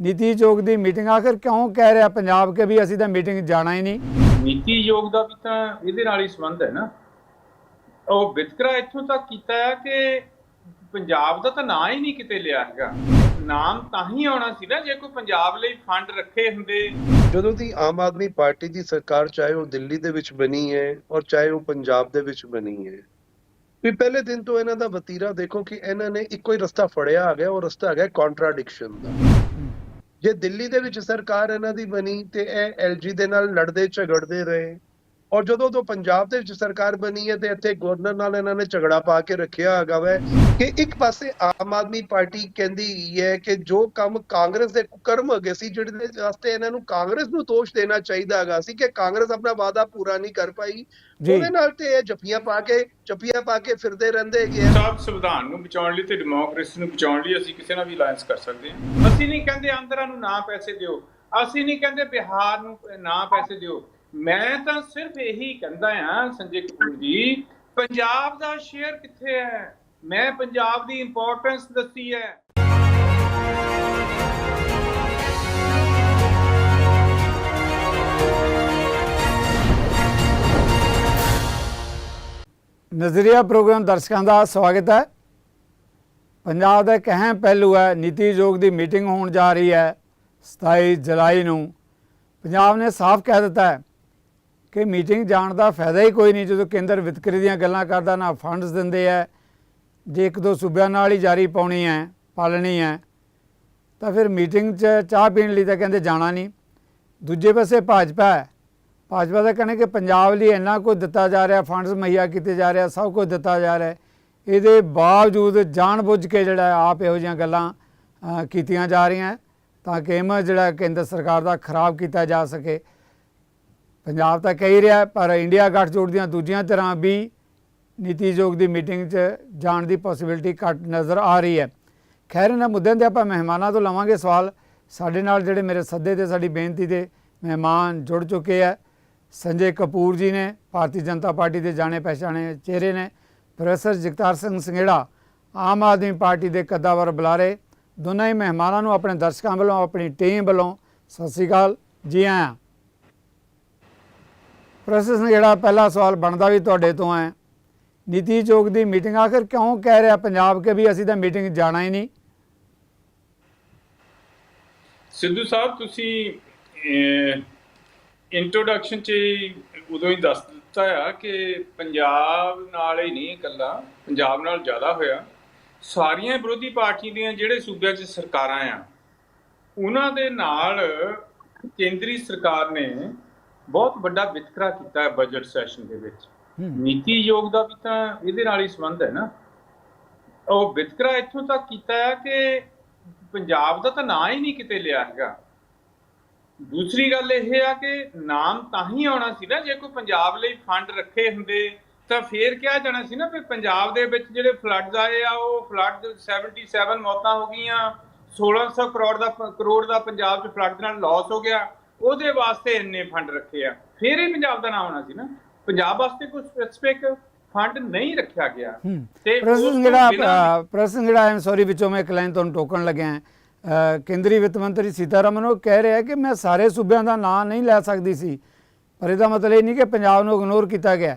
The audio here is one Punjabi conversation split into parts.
ਨੀਤੀ ਆਯੋਗ ਦੀ ਮੀਟਿੰਗ ਆਖਰ ਕਿਉਂ ਕਹਿ ਰਿਹਾ ਪੰਜਾਬ ਕਿ ਵੀ ਅਸੀਂ ਤਾਂ ਮੀਟਿੰਗ ਜਾਣਾ ਹੀ ਨਹੀਂ? ਨੀਤੀ ਯੋਗ ਦਾ ਵੀ ਤਾਂ ਇਹਦੇ ਨਾਲ ਹੀ ਸੰਬੰਧ ਹੈ ਨਾ। ਉਹ ਵਿਤਕਰਾ ਇੱਥੋਂ ਤੱਕ ਕੀਤਾ ਹੈ ਕਿ ਪੰਜਾਬ ਦਾ ਤਾਂ ਨਾਂ ਹੀ ਨਹੀਂ ਕਿਤੇ ਲਿਆ ਹੈਗਾ। ਨਾਮ ਤਾਂ ਹੀ ਆਉਣਾ ਸੀ ਨਾ ਜੇ ਕੋਈ ਪੰਜਾਬ ਲਈ ਫੰਡ ਰੱਖੇ ਹੁੰਦੇ। ਜਦੋਂ ਦੀ ਆਮ ਆਦਮੀ ਪਾਰਟੀ ਦੀ ਸਰਕਾਰ ਚਾਹੇ ਉਹ ਦਿੱਲੀ ਦੇ ਵਿੱਚ ਬਣੀ ਹੈ ਔਰ ਚਾਹੇ ਉਹ ਪੰਜਾਬ ਦੇ ਵਿੱਚ ਬਣੀ ਹੈ। ਵੀ ਪਹਿਲੇ ਦਿਨ ਤੋਂ ਇਹਨਾਂ ਦਾ ਵਤੀਰਾ ਦੇਖੋ ਕਿ ਇਹਨਾਂ ਨੇ ਇੱਕੋ ਹੀ ਰਸਤਾ ਫੜਿਆ ਆ ਗਿਆ ਉਹ ਰਸਤਾ ਹੈਗਾ ਕੰਟਰਾਡਿਕਸ਼ਨ ਦਾ। ਜੇ ਦਿੱਲੀ ਦੇ ਵਿੱਚ ਸਰਕਾਰ ਇਹਨਾਂ ਦੀ ਬਣੀ ਤੇ ਇਹ ਐਲਜੀ ਦੇ ਨਾਲ ਲੜਦੇ ਝਗੜਦੇ ਰਹੇ ਔਰ ਜਦੋਂ ਤੋਂ ਪੰਜਾਬ ਦੇ ਵਿੱਚ ਸਰਕਾਰ ਬਣੀ ਹੈ ਤੇ ਇੱਥੇ ਗਵਰਨਰ ਨਾਲ ਇਹਨਾਂ ਨੇ ਝਗੜਾ ਪਾ ਕੇ ਰੱਖਿਆ ਹੈਗਾ ਵੈ ਕਿ ਇੱਕ ਪਾਸੇ ਆਮ ਆਦਮੀ ਪਾਰਟੀ ਕਹਿੰਦੀ ਹੈ ਕਿ ਜੋ ਕੰਮ ਕਾਂਗਰਸ ਦੇ ਕੁਕਰਮ ਹੈਗੇ ਸੀ ਜਿਹੜੇ ਦੇ ਵਾਸਤੇ ਇਹਨਾਂ ਨੂੰ ਕਾਂਗਰਸ ਨੂੰ ਦੋਸ਼ ਦੇਣਾ ਚਾਹੀਦਾ ਹੈਗਾ ਸੀ ਕਿ ਕਾਂਗਰਸ ਆਪਣਾ ਵਾਅਦਾ ਪੂਰਾ ਨਹੀਂ ਕਰ ਪਾਈ। ਉਹਦੇ ਨਾਲ ਤੇ ਇਹ ਜੱਫੀਆਂ ਪਾ ਕੇ ਜੱਫੀਆਂ ਪਾ ਕੇ ਫਿਰਦੇ ਰਹਿੰਦੇ ਹੈਗੇ। ਸਭ ਸੰਵਿਧਾਨ ਨੂੰ ਬਚਾਉਣ ਲਈ ਤੇ ਡੈਮੋਕ੍ਰੇਸੀ ਨੂੰ ਬਚਾਉਣ ਲਈ ਅਸੀਂ ਕਿਸੇ ਨਾਲ ਵੀ ਅਲਾਈਅੰਸ ਕਰ ਸਕਦੇ ਹਾਂ। ਅਸੀਂ ਨਹੀਂ ਕਹਿੰਦੇ ਆਂਧਰਾ ਨੂੰ ਨਾ ਪੈਸੇ ਦਿਓ। ਅਸੀਂ ਨਹੀਂ ਕਹਿੰਦੇ ਬਿਹਾਰ ਨੂੰ ਨਾ ਪੈਸੇ ਦਿਓ। ਮੈਂ ਤਾਂ ਸਿਰਫ ਇਹੀ ਕਹਿੰਦਾ ਆ ਸੰਜੇ ਕਪੂਰ ਜੀ, ਪੰਜਾਬ ਦਾ ਸ਼ੇਅਰ ਕਿੱਥੇ ਹੈ? ਮੈਂ ਪੰਜਾਬ ਦੀ ਇੰਪੋਰਟੈਂਸ ਦੱਸੀ ਹੈ। ਨਜ਼ਰੀਆ ਪ੍ਰੋਗਰਾਮ ਦਰਸ਼ਕਾਂ ਦਾ ਸਵਾਗਤ ਹੈ। ਪੰਜਾਬ ਦਾ ਇੱਕ ਅਹਿਮ ਪਹਿਲੂ ਹੈ, ਨੀਤੀ ਆਯੋਗ ਦੀ ਮੀਟਿੰਗ ਹੋਣ ਜਾ ਰਹੀ ਹੈ 27 ਜੁਲਾਈ ਨੂੰ। ਪੰਜਾਬ ਨੇ ਸਾਫ਼ ਕਹਿ ਦਿੱਤਾ ਹੈ ਕਿ ਮੀਟਿੰਗ ਜਾਣ ਦਾ ਫਾਇਦਾ ਹੀ ਕੋਈ ਨਹੀਂ ਜਦੋਂ ਕੇਂਦਰ ਵਿਤਕਰੇ ਦੀਆਂ ਗੱਲਾਂ ਕਰਦਾ, ਨਾ ਫੰਡਸ ਦਿੰਦੇ ਹੈ ਜੇ ਇੱਕ ਦੋ ਸੂਬਿਆਂ ਨਾਲ ਹੀ ਜਾਰੀ ਪਾਉਣੀ ਹੈ, ਪਾਲਣੀ ਹੈ, ਤਾਂ ਫਿਰ ਮੀਟਿੰਗ 'ਚ ਚਾਹ ਪੀਣ ਲਈ ਤਾਂ ਕਹਿੰਦੇ ਜਾਣਾ ਨਹੀਂ। ਦੂਜੇ ਪਾਸੇ ਭਾਜਪਾ ਹੈ। ਭਾਜਪਾ ਦਾ ਕਹਿੰਦੇ ਕਿ ਪੰਜਾਬ ਲਈ ਇੰਨਾ ਕੁਝ ਦਿੱਤਾ ਜਾ ਰਿਹਾ ਫੰਡਸ ਮੁਹੱਈਆ ਕੀਤੇ ਜਾ ਰਿਹਾ, ਸਭ ਕੁਝ ਦਿੱਤਾ ਜਾ ਰਿਹਾ ਇਹਦੇ ਬਾਵਜੂਦ ਜਾਣਬੁੱਝ ਕੇ ਜਿਹੜਾ ਆਪ ਇਹੋ ਜਿਹੀਆਂ ਗੱਲਾਂ ਕੀਤੀਆਂ ਜਾ ਰਹੀਆਂ ਤਾਂ ਕਿ ਇਮੇਜ ਜਿਹੜਾ ਕੇਂਦਰ ਸਰਕਾਰ ਦਾ ਖਰਾਬ ਕੀਤਾ ਜਾ ਸਕੇ। ਪੰਜਾਬ ਤਾਂ ਕਹਿ ਹੀ ਰਿਹਾ, ਪਰ ਇੰਡੀਆ ਗੱਠਜੋੜ ਦੀਆਂ ਦੂਜੀਆਂ ਤਰ੍ਹਾਂ ਵੀ ਨੀਤੀ ਆਯੋਗ ਦੀ ਮੀਟਿੰਗ 'ਚ ਜਾਣ ਦੀ ਪੋਸਿਬਿਲਿਟੀ ਘੱਟ ਨਜ਼ਰ ਆ ਰਹੀ ਹੈ। ਖੈਰ, ਇਹਨਾਂ ਮੁੱਦਿਆਂ ਤੇ ਆਪਾਂ ਮਹਿਮਾਨਾਂ ਤੋਂ ਲਵਾਂਗੇ ਸਵਾਲ। ਸਾਡੇ ਨਾਲ ਜਿਹੜੇ ਮੇਰੇ ਸੱਦੇ ਤੇ, ਸਾਡੀ ਬੇਨਤੀ ਤੇ ਮਹਿਮਾਨ ਜੁੜ ਚੁੱਕੇ ਆ। ਸੰਜੇ ਕਪੂਰ ਜੀ ਨੇ, ਭਾਰਤੀ ਜਨਤਾ ਪਾਰਟੀ ਦੇ ਜਾਣੇ ਪਛਾਣੇ ਚਿਹਰੇ ਨੇ। ਪ੍ਰੋਫੈਸਰ ਜਗਤਾਰ ਸਿੰਘ ਸੰਘੇੜਾ, ਆਮ ਆਦਮੀ ਪਾਰਟੀ ਦੇ ਕੱਦਾਵਰ ਬੁਲਾਰੇ। ਦੋਨਾਂ ਹੀ ਮਹਿਮਾਨਾਂ ਨੂੰ, ਆਪਣੇ ਦਰਸ਼ਕਾਂ ਵੱਲੋਂ, ਆਪਣੀ ਟੀਮ ਵੱਲੋਂ ਸਤਿ ਸ੍ਰੀ ਅਕਾਲ। ਜੀ ਆਇਆਂ। ਪ੍ਰੋਫੈਸਰ ਜਿਹੜਾ ਪਹਿਲਾ ਸਵਾਲ ਬਣਦਾ ਵੀ ਤੁਹਾਡੇ ਤੋਂ ਹੈ, ਨੀਤੀ ਆਯੋਗ ਦੀ ਮੀਟਿੰਗ ਆਖਰ ਕਿਉਂ ਕਹਿ ਰਿਹਾ ਪੰਜਾਬ ਕਿ ਵੀ ਅਸੀਂ ਤਾਂ ਮੀਟਿੰਗ ਜਾਣਾ ਹੀ ਨਹੀਂ? ਸਿੱਧੂ ਸਾਹਿਬ, ਤੁਸੀਂ ਇੰਟਰੋਡਕਸ਼ਨ 'ਚ ਉਦੋਂ ਹੀ ਦੱਸ ਦਿੱਤਾ ਆ ਕਿ ਪੰਜਾਬ ਨਾਲ ਹੀ ਨਹੀਂ ਇਕੱਲਾ, ਪੰਜਾਬ ਨਾਲ ਜ਼ਿਆਦਾ ਹੋਇਆ। ਸਾਰੀਆਂ ਵਿਰੋਧੀ ਪਾਰਟੀ ਦੀਆਂ ਜਿਹੜੇ ਸੂਬਿਆਂ 'ਚ ਸਰਕਾਰਾਂ ਆ, ਉਹਨਾਂ ਦੇ ਨਾਲ ਕੇਂਦਰੀ ਸਰਕਾਰ ਨੇ ਬਹੁਤ ਵੱਡਾ ਵਿਤਕਰਾ ਕੀਤਾ ਹੈ ਬਜਟ ਸੈਸ਼ਨ ਦੇ ਵਿੱਚ। ਨੀਤੀ ਆਯੋਗ ਦਾ ਵੀ ਤਾਂ ਇਹਦੇ ਨਾਲ ਹੀ ਸੰਬੰਧ ਹੈ ਨਾ। ਉਹ ਵਿਤਕਰਾ ਇੱਥੋਂ ਤੱਕ ਕੀਤਾ ਹੈ ਕਿ ਪੰਜਾਬ ਦਾ ਤਾਂ ਨਾਂ ਹੀ ਨਹੀਂ ਕਿਤੇ ਲਿਆ ਹੈਗਾ। ਦੂਸਰੀ ਗੱਲ ਇਹ ਆ ਕਿ ਨਾਮ ਤਾਂ ਹੀ ਆਉਣਾ ਸੀ ਨਾ ਜੇ ਕੋਈ ਪੰਜਾਬ ਲਈ ਫੰਡ ਰੱਖੇ ਹੁੰਦੇ ਤਾਂ ਫੇਰ ਕਿਹਾ ਜਾਣਾ ਸੀ ਨਾ ਵੀ ਪੰਜਾਬ ਦੇ ਵਿੱਚ ਜਿਹੜੇ ਫਲੱਡਸ ਆਏ ਆ ਉਹ ਫਲੱਡ 77 ਮੌਤਾਂ ਹੋ ਗਈਆਂ 1600 ਕਰੋੜ ਦਾ ਕਰੋੜ ਦਾ ਪੰਜਾਬ 'ਚ ਫਲੱਡ ਨਾਲ ਲਾਸ ਹੋ ਗਿਆ। ਉਹਦੇ ਵਾਸਤੇ ਇੰਨੇ ਫੰਡ ਰੱਖੇ ਆ। ਫੇਰ ਹੀ ਪੰਜਾਬ ਦਾ ਨਾਮ ਆਉਣਾ ਸੀ ਨਾ। ਪੰਜਾਬ ਵਾਸਤੇ ਕੋਈ ਸਪੈਸੀਫਿਕ ਫੰਡ ਨਹੀਂ ਰੱਖਿਆ ਗਿਆ। ਤੇ ਪ੍ਰਸ਼ਨ ਜਿਹੜਾ ਪ੍ਰਸ਼ਨ ਜਿਹੜਾ ਆਮ ਸੌਰੀ ਵਿੱਚੋਂ ਮੈਂ ਇੱਕ ਲਾਈਨ ਤੁਹਾਨੂੰ ਟੋਕਣ ਲੱਗਿਆ ਕੇਂਦਰੀ ਵਿੱਤ ਮੰਤਰੀ ਸੀਤਾਰਮਨ ਉਹ ਕਹਿ ਰਿਹਾ ਕਿ ਮੈਂ ਸਾਰੇ ਸੂਬਿਆਂ ਦਾ ਨਾਂ ਨਹੀਂ ਲੈ ਸਕਦੀ ਸੀ। ਪਰ ਇਹਦਾ ਮਤਲਬ ਇਹ ਨਹੀਂ ਕਿ ਪੰਜਾਬ ਨੂੰ ਇਗਨੋਰ ਕੀਤਾ ਗਿਆ।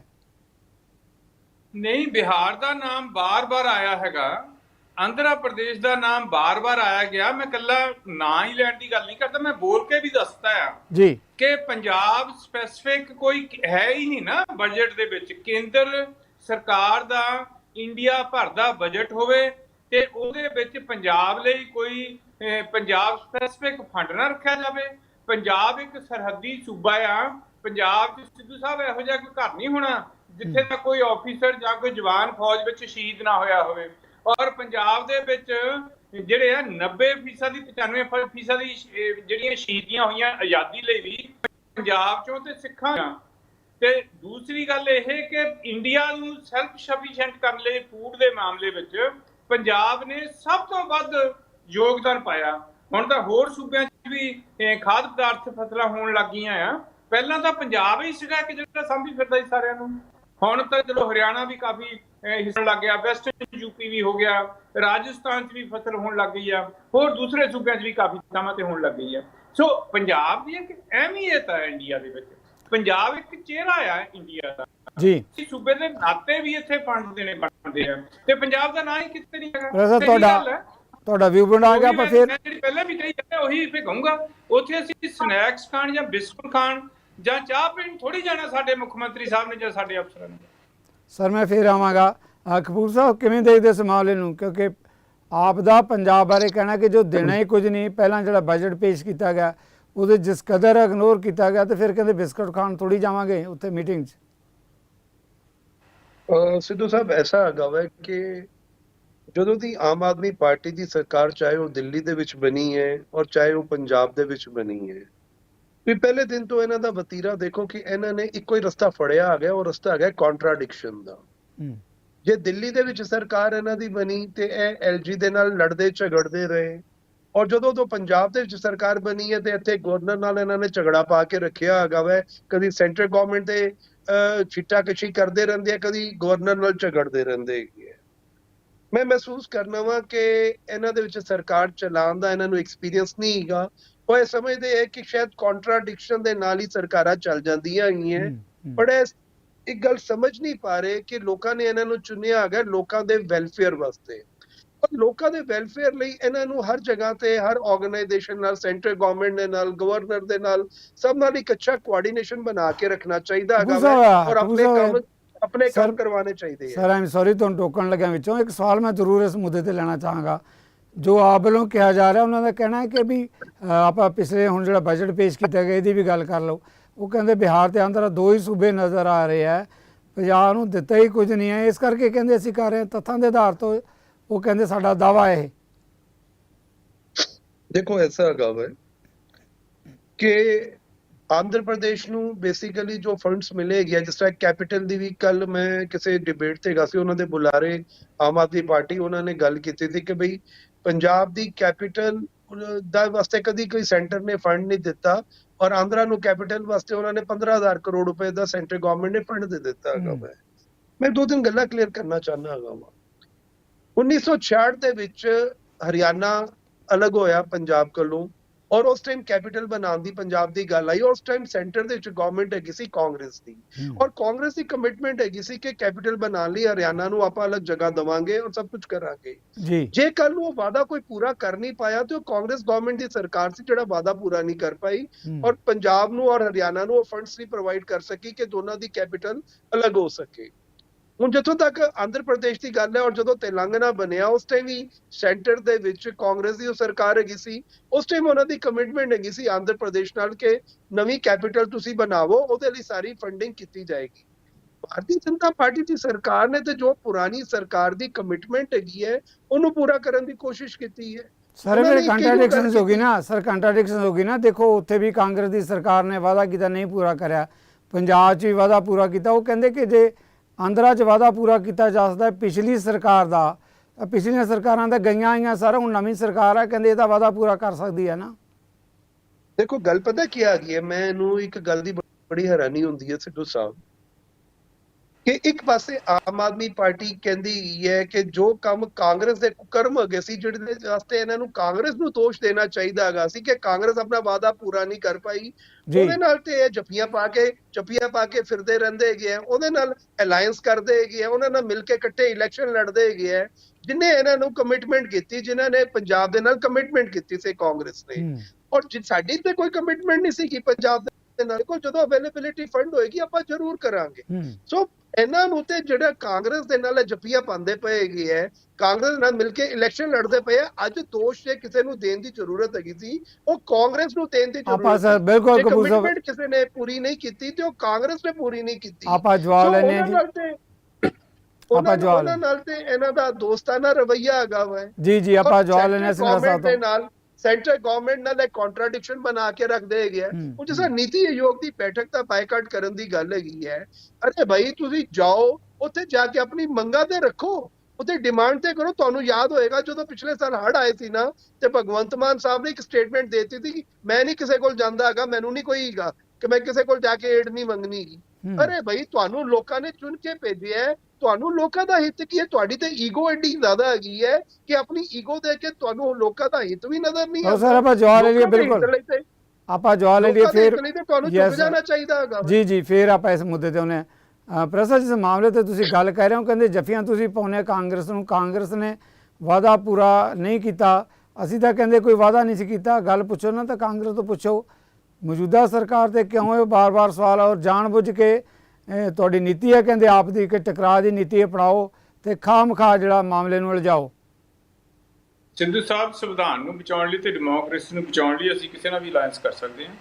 ਨਹੀਂ ਬਿਹਾਰ ਦਾ ਨਾਮ ਬਾਰ-ਬਾਰ ਆਇਆ ਹੈਗਾ। ਆਂਧਰਾ ਪ੍ਰਦੇਸ਼ ਦਾ ਨਾਮ ਬਾਰ-ਬਾਰ ਆਇਆ ਗਿਆ। ਮੈਂ ਕੱਲਾ ਨਾਂ ਹੀ ਲੈਣ ਦੀ ਗੱਲ ਨਹੀਂ ਕਰਦਾ ਮੈਂ ਬੋਲ ਕੇ ਵੀ ਦੱਸਤਾ ਆ ਜੀ। ਕਿ ਪੰਜਾਬ ਸਪੈਸੀਫਿਕ ਕੋਈ ਹੈ ਹੀ ਨਹੀਂ ਨਾ ਬਜਟ ਦੇ ਵਿੱਚ। ਕੇਂਦਰ ਸਰਕਾਰ ਦਾ ਇੰਡੀਆ ਭਰ ਦਾ ਬਜਟ ਹੋਵੇ ਤੇ ਉਹਦੇ ਵਿੱਚ ਪੰਜਾਬ ਲਈ ਕੋਈ ਪੰਜਾਬ ਸਪੈਸੀਫਿਕ ਫੰਡ ਨਾ ਰੱਖਿਆ ਜਾਵੇ। ਪੰਜਾਬ ਇੱਕ ਸਰਹੱਦੀ ਸੂਬਾ ਆ। ਪੰਜਾਬ 'ਚ ਸਿੱਧੂ ਸਾਹਿਬ ਇਹੋ ਜਿਹਾ ਕੋਈ ਘਰ ਨਹੀਂ ਹੋਣਾ ਜਿੱਥੇ ਤੱਕ ਕੋਈ ਆਫੀਸਰ ਜਾਂ ਕੋਈ ਜਵਾਨ ਫੌਜ ਵਿੱਚ ਸ਼ਹੀਦ ਨਾ ਹੋਇਆ ਹੋਵੇ। ਔਰ ਪੰਜਾਬ ਦੇ ਵਿੱਚ ਜਿਹੜੇ ਆ 90% ਦੀ 95% ਦੀ ਜਿਹੜੀਆਂ ਸ਼ਹੀਦੀਆਂ ਹੋਈਆਂ ਆਜ਼ਾਦੀ ਲਈ ਵੀ ਪੰਜਾਬ ਚੋਂ ਤੇ ਸਿੱਖਾਂ ਤੇ ਦੂਸਰੀ ਗੱਲ ਇਹ ਕਿ ਇੰਡੀਆ ਨੂੰ ਸੈਲਫ ਸਫੀਸ਼ੀਐਂਟ ਕਰਨ ਲਈ, ਫੂਡ ਦੇ ਮਾਮਲੇ ਵਿੱਚ ਪੰਜਾਬ ਨੇ ਸਭ ਤੋਂ ਵੱਧ ਯੋਗਦਾਨ ਪਾਇਆ। ਹੁਣ ਤਾਂ ਹੋਰ ਸੂਬਿਆਂ 'ਚ ਵੀ ਖਾਦ ਪਦਾਰਥ ਫਸਲਾਂ ਹੋਣ ਲੱਗੀਆਂ ਆ। ਪਹਿਲਾਂ ਤਾਂ ਪੰਜਾਬ ਹੀ ਸੀਗਾ ਕਿ ਜਿਹੜਾ ਸਾਂਭੀ ਫਿਰਦਾ ਸੀ ਸਾਰਿਆਂ ਨੂੰ। ਹੁਣ ਤਾਂ ਚਲੋ ਹਰਿਆਣਾ ਵੀ ਕਾਫੀ ਹਿੱਸਣ ਲੱਗ ਗਿਆ ਵੈਸਟਰਨ ਯੂਪੀ ਵੀ ਹੋ ਗਿਆ ਰਾਜਸਥਾਨ 'ਚ ਵੀ ਫਸਲ ਹੋਣ ਲੱਗ ਗਈ ਆ ਹੋਰ ਦੂਸਰੇ ਸੂਬਿਆਂ 'ਚ ਵੀ ਕਾਫੀ ਥਾਵਾਂ ਤੇ ਹੋਣ ਲੱਗ ਗਈ ਆ। ਸੋ ਪੰਜਾਬ ਦੀ ਇੱਕ ਅਹਿਮੀਅਤ ਹੈ ਇੰਡੀਆ ਦੇ ਵਿੱਚ। ਪੰਜਾਬ ਇੱਕ ਚਿਹਰਾ ਆ ਇੰਡੀਆ ਦਾ। ਜੀ। ਸੂਬੇ ਦੇ ਨਾਤੇ ਵੀ ਇੱਥੇ ਫੰਡ ਦੇਣੇ ਬਣਦੇ ਆ। ਤੇ ਪੰਜਾਬ ਦਾ ਨਾਂ ਹੀ ਕਿਤੇ ਨਹੀਂ ਹੈਗਾ। ਸਹੀ ਤੁਹਾਡਾ। ਤੁਹਾਡਾ ਵਿਊ ਪੁਆਇੰਟ ਆ ਗਿਆ ਮੈਂ- ਫਿਰ ਜਿਹੜੀ ਪਹਿਲਾਂ ਵੀ ਕਹੀ ਹੈ ਉਹੀ ਫੇ ਕਹੂੰਗਾ। ਉੱਥੇ ਅਸੀਂ ਸਨੈਕਸ ਖਾਣ ਜਾਂ ਬਿਸਕੁਟ ਖਾਣ ਜਾਂ ਚਾਹ ਪੀਣ ਥੋੜੀ ਜਾਣਾ ਸਾਡੇ ਮੁੱਖ ਮੰਤਰੀ ਸਾਹਿਬ ਨੇ ਜਾਂ ਸਾਡੇ ਅਫਸਰਾਂ ਨੇ। ਸਰ, ਮੈਂ ਫਿਰ ਆਵਾਂਗਾ। ਕਪੂਰ ਸਾਹਿਬ, ਕਿਵੇਂ ਦੇਖਦੇ ਇਸ ਮਾਮਲੇ ਨੂੰ? ਕਿਉਂਕਿ ਆਪ ਦਾ ਪੰਜਾਬ ਬਾਰੇ ਕਹਿਣਾ ਕਿ ਜੋ ਦੇਣਾ ਹੀ ਕੁਝ ਨਹੀਂ, ਪਹਿਲਾਂ ਜਿਹੜਾ ਬਜਟ ਪੇਸ਼ ਕੀਤਾ ਗਿਆ, ਉਹਦੇ ਜਿਸ ਕਦਰ ਇਗਨੋਰ ਕੀਤਾ ਗਿਆ ਤੇ ਫਿਰ ਕਹਿੰਦੇ ਬਿਸਕੁਟ ਖਾਣ ਥੋੜੀ ਜਾਵਾਂਗੇ ਉੱਥੇ ਮੀਟਿੰਗ 'ਚ। ਸਿੱਧੂ ਸਾਹਿਬ, ਐਸਾ ਹੈਗਾ ਵਾ ਕਿ ਜਦੋਂ ਦੀ ਆਮ ਆਦਮੀ ਪਾਰਟੀ ਦੀ ਸਰਕਾਰ ਚਾਹੇ ਉਹ ਦਿੱਲੀ ਦੇ ਵਿੱਚ ਬਣੀ ਹੈ ਔਰ ਚਾਹੇ ਉਹ ਪੰਜਾਬ ਦੇ ਵਿੱਚ ਬਣੀ ਹੈ ਵੀ ਪਹਿਲੇ ਦਿਨ ਤੋਂ ਇਹਨਾਂ ਦਾ ਵਤੀਰਾ ਦੇਖੋ ਕਿ ਇਹਨਾਂ ਨੇ ਇੱਕੋ ਹੀ ਰਸਤਾ ਫੜਿਆ ਆ ਗਿਆ ਉਹ ਰਸਤਾ ਹੈਗਾ ਕੰਟਰਾਡਿਕਸ਼ਨ ਦਾ ਜੇ ਦਿੱਲੀ ਦੇ ਵਿੱਚ ਸਰਕਾਰ ਇਹਨਾਂ ਦੀ ਬਣੀ ਤੇ ਇਹ ਐਲਜੀ ਦੇ ਨਾਲ ਲੜਦੇ ਝਗੜਦੇ ਰਹੇ ਔਰ ਜਦੋਂ ਤੋਂ ਪੰਜਾਬ ਦੇ ਵਿੱਚ ਸਰਕਾਰ ਬਣੀ ਹੈ ਤੇ ਇੱਥੇ ਗਵਰਨਰ ਨਾਲ ਇਹਨਾਂ ਨੇ ਝਗੜਾ ਪਾ ਕੇ ਰੱਖਿਆ ਹੈਗਾ ਵੈ ਕਦੀ ਸੈਂਟਰ ਗਵਰਨਮੈਂਟ ਦੇ ਛਿੱਟਾਕਸ਼ੀ ਕਰਦੇ ਰਹਿੰਦੇ ਆ ਕਦੀ ਗਵਰਨਰ ਨਾਲ ਝਗੜਦੇ ਰਹਿੰਦੇ ਹੈਗੇ। ਮੈਂ ਮਹਿਸੂਸ ਕਰਨਾ ਵਾ ਕਿ ਇਹਨਾਂ ਦੇ ਵਿੱਚ ਸਰਕਾਰ ਚਲਾਉਣ ਦਾ ਇਹਨਾਂ ਨੂੰ ਐਕਸਪੀਰੀਅੰਸ ਨਹੀਂ ਹੈਗਾ ਉਹ ਇਹ ਸਮਝਦੇ ਹੈ ਕਿ ਸ਼ਾਇਦ ਕੰਟਰਾਡਿਕਸ਼ਨ ਦੇ ਨਾਲ ਹੀ ਸਰਕਾਰਾਂ ਚੱਲ ਜਾਂਦੀਆਂ ਹੈਗੀਆਂ। ਪਰ ਇਹ ਇੱਕ ਗੱਲ ਸਮਝ ਨਹੀਂ ਪਾ ਰਹੇ ਕਿ ਲੋਕਾਂ ਨੇ ਇਹਨਾਂ ਨੂੰ ਚੁਣਿਆ ਹੈਗਾ ਲੋਕਾਂ ਦੇ ਵੈਲਫੇਅਰ ਵਾਸਤੇ। ਪਰ ਲੋਕਾਂ ਦੇ ਵੈਲਫੇਅਰ ਲਈ ਇਹਨਾਂ ਨੂੰ ਹਰ ਜਗ੍ਹਾ ਤੇ ਹਰ ਆਰਗੇਨਾਈਜੇਸ਼ਨ ਨਾਲ ਸੈਂਟਰ ਗਵਰਨਮੈਂਟ ਦੇ ਨਾਲ ਗਵਰਨਰ ਦੇ ਨਾਲ ਸਭ ਨਾਲ ਇੱਕ ਅੱਛਾ ਕੋਆਰਡੀਨੇਸ਼ਨ ਬਣਾ ਕੇ ਰੱਖਣਾ ਚਾਹੀਦਾ ਹੈਗਾ ਔਰ ਆਪਣੇ ਕੰਮ ਆਪਣੇ ਕੰਮ ਕਰਵਾਉਣੇ ਚਾਹੀਦੇ ਆ। ਸਰ ਆਮ ਸੌਰੀ ਤੁਹਾਨੂੰ ਟੋਕਣ ਲੱਗਿਆ ਵਿੱਚੋਂ ਇੱਕ ਸਵਾਲ ਮੈਂ ਜ਼ਰੂਰ ਇਸ ਮੁੱਦੇ ਤੇ ਲੈਣਾ ਚਾਹਾਂਗਾ। ਜੋ ਆਪ ਵੱਲੋਂ ਕਿਹਾ ਜਾ ਰਿਹਾ ਉਹਨਾਂ ਦਾ ਕਹਿਣਾ ਹੈ ਕਿ ਵੀ ਆਪਾਂ ਪਿਛਲੇ ਹੁਣ ਜਿਹੜਾ ਬਜਟ ਪੇਸ਼ ਕੀਤਾ ਗਿਆ, ਇਹਦੀ ਵੀ ਗੱਲ ਕਰ ਲਓ। ਉਹ ਕਹਿੰਦੇ ਬਿਹਾਰ ਤੇ ਆਂਧਰਾ ਦੋ ਹੀ ਸੂਬੇ ਨਜ਼ਰ ਆ ਰਹੇ ਆ। ਪੰਜਾਬ ਨੂੰ ਦਿੱਤਾ ਹੀ ਕੁਝ ਨਹੀਂ ਹੈ। ਇਸ ਕਰਕੇ ਕਹਿੰਦੇ ਅਸੀਂ ਕਰ ਰਹੇ ਹਾਂ, ਤੱਥਾਂ ਦੇ ਆਧਾਰ ਤੋਂ ਉਹ ਕਹਿੰਦੇ ਸਾਡਾ ਦਾਵਾ ਇਹ। ਦੇਖੋ, ਐਸਾ ਹੈਗਾ ਕਿ ਆਂਧਰ ਪ੍ਰਦੇਸ਼ ਨੂੰ ਬੇਸਿਕਲੀ ਜੋ ਫੰਡਸ ਮਿਲੇ ਜਿਸ ਤਰ੍ਹਾਂ ਕੈਪੀਟਲ ਦੀ ਵੀ ਕੱਲ ਮੈਂ ਕਿਸੇ ਡਿਬੇਟ ਤੇ ਗਾ ਸੀ, ਉਹਨਾਂ ਦੇ ਬੁਲਾਰੇ ਆਮ ਆਦਮੀ ਪਾਰਟੀ, ਉਹਨਾਂ ਨੇ ਗੱਲ ਕੀਤੀ ਸੀ ਕਿ ਬਈ ਪੰਜਾਬ ਦੀ ਕੈਪੀਟਲ ਦਾ ਵਾਸਤੇ ਕਦੀ ਕੋਈ ਸੈਂਟਰ ਨੇ ਫੰਡ ਨਹੀਂ ਦਿੱਤਾ ਔਰ ਆਂਧਰਾ ਨੂੰ ਕੈਪੀਟਲ ਵਾਸਤੇ ਉਹਨਾਂ ਨੇ 15000 ਕਰੋੜ ਰੁਪਏ ਦਾ ਸੈਂਟਰ ਗਵਰਨਮੈਂਟ ਨੇ ਫੰਡ ਦੇ ਦਿੱਤਾ ਹੈਗਾ। ਵਾ ਮੈਂ। ਦੋ ਤਿੰਨ ਗੱਲਾਂ ਕਲੀਅਰ ਕਰਨਾ ਚਾਹੁੰਦਾ ਹੈਗਾ ਵਾ। 1966 ਦੇ ਵਿੱਚ ਹਰਿਆਣਾ ਅਲੱਗ ਹੋਇਆ ਪੰਜਾਬ ਕੋਲੋਂ। ਔਰ ਉਸ ਟਾਈਮ ਕੈਪੀਟਲ ਬਣਾਉਣ ਦੀ ਪੰਜਾਬ ਦੀ ਗੱਲ ਆਈ ਉਸ ਟਾਈਮ ਸੈਂਟਰ ਦੇ ਵਿੱਚ ਗਵਰਨਮੈਂਟ ਹੈਗੀ ਸੀ ਕਾਂਗਰਸ ਦੀ। ਔਰ ਕਾਂਗਰਸ ਦੀ ਕਮਿਟਮੈਂਟ ਹੈਗੀ ਸੀ ਕਿ ਕੈਪੀਟਲ ਬਣਾਉਣ ਲਈ ਹਰਿਆਣਾ ਨੂੰ ਆਪਾਂ ਅਲੱਗ ਜਗ੍ਹਾ ਦਵਾਂਗੇ ਔਰ ਸਭ ਕੁਝ ਕਰਾਂਗੇ। ਜੀ। ਕੱਲ ਨੂੰ ਉਹ ਵਾਅਦਾ ਕੋਈ ਪੂਰਾ ਕਰ ਨਹੀਂ ਪਾਇਆ ਤੇ ਉਹ ਕਾਂਗਰਸ ਗਵਰਨਮੈਂਟ ਦੀ ਸਰਕਾਰ ਸੀ ਜਿਹੜਾ ਵਾਅਦਾ ਪੂਰਾ ਨਹੀਂ ਕਰ ਪਾਈ। ਔਰ ਪੰਜਾਬ ਨੂੰ ਔਰ ਹਰਿਆਣਾ ਨੂੰ ਉਹ ਫੰਡਸ ਨਹੀਂ ਪ੍ਰੋਵਾਈਡ ਕਰ ਸਕੀ ਕਿ ਦੋਨਾਂ ਦੀ ਕੈਪੀਟਲ ਅਲੱਗ ਹੋ ਸਕੇ। ਹੁਣ ਜਿੱਥੋਂ ਤੱਕ ਆਂਧਰ ਪ੍ਰਦੇਸ਼ ਦੀ ਗੱਲ ਹੈ ਔਰ ਜਦੋਂ ਤੇਲੰਗਾਨਾ ਬਣਿਆ ਉਸ ਟਾਈਮ ਵੀ ਸੈਂਟਰ ਦੇ ਵਿੱਚ ਕਾਂਗਰਸ ਦੀ ਉਹ ਸਰਕਾਰ ਹੈਗੀ ਸੀ ਉਸ ਟਾਈਮ ਉਹਨਾਂ ਦੀ ਕਮਿਟਮੈਂਟ ਹੈਗੀ ਸੀ ਆਂਧਰ ਪ੍ਰਦੇਸ਼ ਨਾਲ ਕਿ ਨਵੀਂ ਕੈਪੀਟਲ ਤੁਸੀਂ ਬਣਾਵੋ ਉਹਦੇ ਲਈ ਸਾਰੀ ਫੰਡਿੰਗ ਕੀਤੀ ਜਾਏਗੀ। ਭਾਰਤੀ ਜਨਤਾ ਪਾਰਟੀ ਦੀ ਸਰਕਾਰ ਨੇ ਤੇ ਜੋ ਪੁਰਾਣੀ ਸਰਕਾਰ ਦੀ ਕਮਿਟਮੈਂਟ ਹੈਗੀ ਹੈ ਉਹਨੂੰ ਪੂਰਾ ਕਰਨ ਦੀ ਕੋਸ਼ਿਸ਼ ਕੀਤੀ ਹੈ। ਸਰ ਹੀ ਕੰਟਰਡਿਕਸ਼ਨਸ ਹੋ ਗਈ ਨਾ ਸਰ ਕੰਟਰਡਿਕਸ਼ਨਸ ਹੋ ਗਈ ਨਾ ਦੇਖੋ ਉੱਥੇ ਵੀ ਕਾਂਗਰਸ ਦੀ ਸਰਕਾਰ ਨੇ ਵਾਅਦਾ ਕੀਤਾ ਨਹੀਂ ਪੂਰਾ ਕਰਿਆ। ਪੰਜਾਬ 'ਚ ਵੀ ਵਾਅਦਾ ਪੂਰਾ ਕੀਤਾ ਉਹ ਕਹਿੰਦੇ ਕਿ ਜੇ ਆਂਧਰਾ 'ਚ ਵਾਅਦਾ ਪੂਰਾ ਕੀਤਾ ਜਾ ਸਕਦਾ ਪਿਛਲੀ ਸਰਕਾਰ ਦਾ, ਪਿਛਲੀਆਂ ਸਰਕਾਰਾਂ ਤਾਂ ਗਈਆਂ ਆਈਆਂ ਸਰ, ਹੁਣ ਨਵੀਂ ਸਰਕਾਰ ਆ, ਕਹਿੰਦੇ ਇਹਦਾ ਵਾਅਦਾ ਪੂਰਾ ਕਰ ਸਕਦੀ ਹੈ ਨਾ। ਦੇਖੋ, ਗੱਲ ਪਤਾ ਕੀ ਆ ਗਈ ਹੈ? ਮੈਨੂੰ ਇੱਕ ਗੱਲ ਦੀ ਬੜੀ ਹੈਰਾਨੀ ਹੁੰਦੀ ਹੈ ਸਿੱਧੂ ਸਾਹਿਬ। ਕਿ ਇੱਕ ਪਾਸੇ ਆਮ ਆਦਮੀ ਪਾਰਟੀ ਕਹਿੰਦੀ ਹੈ ਕਿ ਜੋ ਕੰਮ ਕਾਂਗਰਸ ਦੇ ਕੁਕਰਮ ਹੈਗੇ ਸੀ ਜਿਹੜੇ ਵਾਸਤੇ ਇਹਨਾਂ ਨੂੰ ਕਾਂਗਰਸ ਨੂੰ ਦੋਸ਼ ਦੇਣਾ ਚਾਹੀਦਾ ਹੈਗਾ ਸੀ ਕਿ ਕਾਂਗਰਸ ਆਪਣਾ ਵਾਅਦਾ ਪੂਰਾ ਨਹੀਂ ਕਰ ਪਾਈ। ਉਹਦੇ ਨਾਲ ਤੇ ਇਹ ਜੱਫੀਆਂ ਪਾ ਕੇ ਚੱਪੀਆਂ ਪਾ ਕੇ ਫਿਰਦੇ ਰਹਿੰਦੇ ਹੈਗੇ ਆ। ਉਹਦੇ ਨਾਲ ਅਲਾਈਅੰਸ ਕਰਦੇ ਹੈਗੇ ਆ। ਉਹਨਾਂ ਨਾਲ ਮਿਲ ਕੇ ਇਕੱਠੇ ਇਲੈਕਸ਼ਨ ਲੜਦੇ ਹੈਗੇ ਆ। ਜਿਨੇ ਇਹਨਾਂ ਨੂੰ ਕਮਿਟਮੈਂਟ ਕੀਤੀ ਜਿਨ੍ਹਾਂ ਨੇ ਪੰਜਾਬ ਦੇ ਨਾਲ ਕਮਿਟਮੈਂਟ ਕੀਤੀ ਸੀ ਕਾਂਗਰਸ ਨੇ। ਔਰ ਸਾਡੀ ਤੇ ਕੋਈ ਕਮਿਟਮੈਂਟ ਨਹੀਂ ਸੀ ਕਿ ਪੰਜਾਬ ਦੇ ਨਾਲ ਕੋਈ ਜਦੋਂ ਅਵੇਲੇਬਿਲਿਟੀ ਫੰਡ ਹੋਏਗੀ ਆਪਾਂ ਜ਼ਰੂਰ ਕਰਾਂਗੇ। ਸੋ ਇਹਨਾਂ ਨੂੰ ਤੇ ਜਿਹੜਾ ਕਾਂਗਰਸ ਦੇ ਨਾਲ ਜੱਫੀਆਂ ਪਾਉਂਦੇ ਪਏਗੇ ਹੈ ਕਾਂਗਰਸ ਨਾਲ ਮਿਲ ਕੇ ਇਲੈਕਸ਼ਨ ਲੜਦੇ ਪਏ ਆ ਅੱਜ ਦੋਸ਼ ਜੇ ਕਿਸੇ ਨੂੰ ਦੇਣ ਦੀ ਜ਼ਰੂਰਤ ਹੈਗੀ ਸੀ ਉਹ ਕਾਂਗਰਸ ਨੂੰ ਦੇਣ ਦੀ ਆਪਾਂ ਜ਼ਰੂਰਤ ਸਰ ਬਿਲਕੁਲ ਕਪੂਰ ਸਾਹਿਬ ਕਿਸੇ ਨੇ ਪੂਰੀ ਨਹੀਂ ਕੀਤੀ ਤੇ ਉਹ ਕਾਂਗਰਸ ਨੇ ਪੂਰੀ ਨਹੀਂ ਕੀਤੀ। ਆਪਾਂ ਜਵਾਬ ਲੈਣੇ ਜੀ। ਤੇ ਨੂੰ- ਜਵਾਬ ਨਾਲ ਤੇ ਇਹਨਾਂ ਦਾ ਦੋਸਤਾਨਾ ਰਵਈਆ ਹੈਗਾ ਵਾ। ਜੀ ਜੀ ਆਪਾਂ ਜਵਾਬ ਲੈਣੇ ਸਿੰਗਰ ਸਾਹਿਬ ਤੋਂ। ਨਾਲ ਸੈਂਟਰ ਗਵਰਨਮੈਂਟ ਨਾਲ ਇੱਕ ਕੰਟਰਡਿਕਸ਼ਨ ਬਣਾ ਕੇ ਰੱਖਦੇ ਹੈਗੇ ਆ। ਹੂੰ, ਉਹ ਜਿਸ ਨੀਤੀ ਆਯੋਗ ਦੀ ਬੈਠਕ ਦਾ ਬਾਈਕਾਟ ਕਰਨ ਦੀ ਗੱਲ ਹੈਗੀ ਹੈ। ਅਰੇ ਭਾਈ ਤੁਸੀਂ ਜਾਓ ਉੱਥੇ ਜਾ ਕੇ ਆਪਣੀ ਮੰਗਾਂ ਤੇ ਰੱਖੋ। ਉੱਥੇ ਡਿਮਾਂਡ ਤੇ ਕਰੋ ਤੁਹਾਨੂੰ ਯਾਦ ਹੋਏਗਾ ਜਦੋਂ ਪਿਛਲੇ ਸਾਲ ਹੜ ਆਏ ਸੀ ਨਾ ਤੇ ਭਗਵੰਤ ਮਾਨ ਸਾਹਿਬ ਨੇ ਇੱਕ ਸਟੇਟਮੈਂਟ ਦਿੱਤੀ ਸੀ ਕਿ ਮੈਂ ਨਹੀਂ ਕਿਸੇ ਕੋਲ ਜਾਂਦਾ ਹੈਗਾ ਮੈਨੂੰ ਨਹੀਂ ਕੋਈ ਹੈਗਾ ਕਿ ਮੈਂ ਕਿਸੇ ਕੋਲ ਜਾ ਕੇ ਏਡ ਨਹੀਂ ਮੰਗਣੀ। ਅਰੇ ਭਾਈ ਤੁਹਾਨੂੰ ਲੋਕਾਂ ਨੇ ਚੁਣ ਕੇ ਭੇਜਿਆ ਹੈ ਤੁਹਾਨੂੰ ਲੋਕਾਂ ਦਾ ਹਿੱਤ ਕੀ ਹੈ? ਤੁਹਾਡੀ ਤੇ ਈਗੋ ਐਡੀ ਜ਼ਿਆਦਾ ਹੈਗੀ ਹੈ ਕਿ ਆਪਣੀ ਈਗੋ ਦੇ ਕੇ ਤੁਹਾਨੂੰ ਲੋਕਾਂ ਦਾ ਹਿੱਤ ਵੀ ਨਜ਼ਰ ਨਹੀਂ ਉਹ ਸਰ ਆਪਾਂ ਜਵਾਬ ਲੈ ਲਈਏ ਬਿਲਕੁਲ। ਆਪਾਂ ਜਵਾਬ ਲੈ ਲਈਏ ਫਿਰ ਤੁਹਾਨੂੰ ਚੁੱਪ. ਜਾਣਾ ਚਾਹੀਦਾ ਹੈਗਾ। ਜੀ ਜੀ ਫਿਰ ਆਪਾਂ ਇਸ ਮੁੱਦੇ ਤੇ ਆਉਂਦੇ ਹਾਂ। ਪ੍ਰੋਫੈਸਰ ਜਿਸ ਮਾਮਲੇ ਤੇ ਤੁਸੀਂ ਗੱਲ ਕਰ ਰਹੇ ਹੋ ਕਹਿੰਦੇ ਜਫੀਆਂ ਤੁਸੀਂ ਪਾਉਨੇ ਕਾਂਗਰਸ ਨੂੰ। ਕਾਂਗਰਸ ਨੇ ਵਾਅਦਾ ਪੂਰਾ ਨਹੀਂ ਕੀਤਾ। ਅਸੀਂ ਤਾਂ ਕਹਿੰਦੇ ਕੋਈ ਵਾਅਦਾ ਨਹੀਂ ਸੀ ਕੀਤਾ। ਗੱਲ ਪੁੱਛੋ ਨਾ ਤਾਂ ਕਾਂਗਰਸ ਤੋਂ ਪੁੱਛੋ। ਮੌਜੂਦਾ ਸਰਕਾਰ ਤੇ ਕਿਉਂ ਇਹ ਬਾਰ-ਬਾਰ ਸਵਾਲ ਔਰ ਜਾਣਬੁੱਝ ਕੇ ਅਹ, ਤੁਹਾਡੀ ਨੀਤੀ ਹੈ, ਕਹਿੰਦੇ ਆਪ ਦੀ ਕਿ ਟਕਰਾਅ ਦੀ ਨੀਤੀ ਅਪਣਾਓ ਤੇ ਖਾਮ-ਖਾ ਜਿਹੜਾ ਮਾਮਲੇ ਨੂੰ ਉਲਝਾਓ। ਸਿੰਧੂ ਸਾਹਿਬ, ਸੰਵਿਧਾਨ ਨੂੰ ਬਚਾਉਣ ਲਈ ਤੇ ਡੈਮੋਕ੍ਰੇਸੀ ਨੂੰ ਬਚਾਉਣ ਲਈ ਅਸੀਂ ਕਿਸੇ ਨਾਲ ਵੀ ਅਲਾਈਅੰਸ ਕਰ ਸਕਦੇ ਹਾਂ।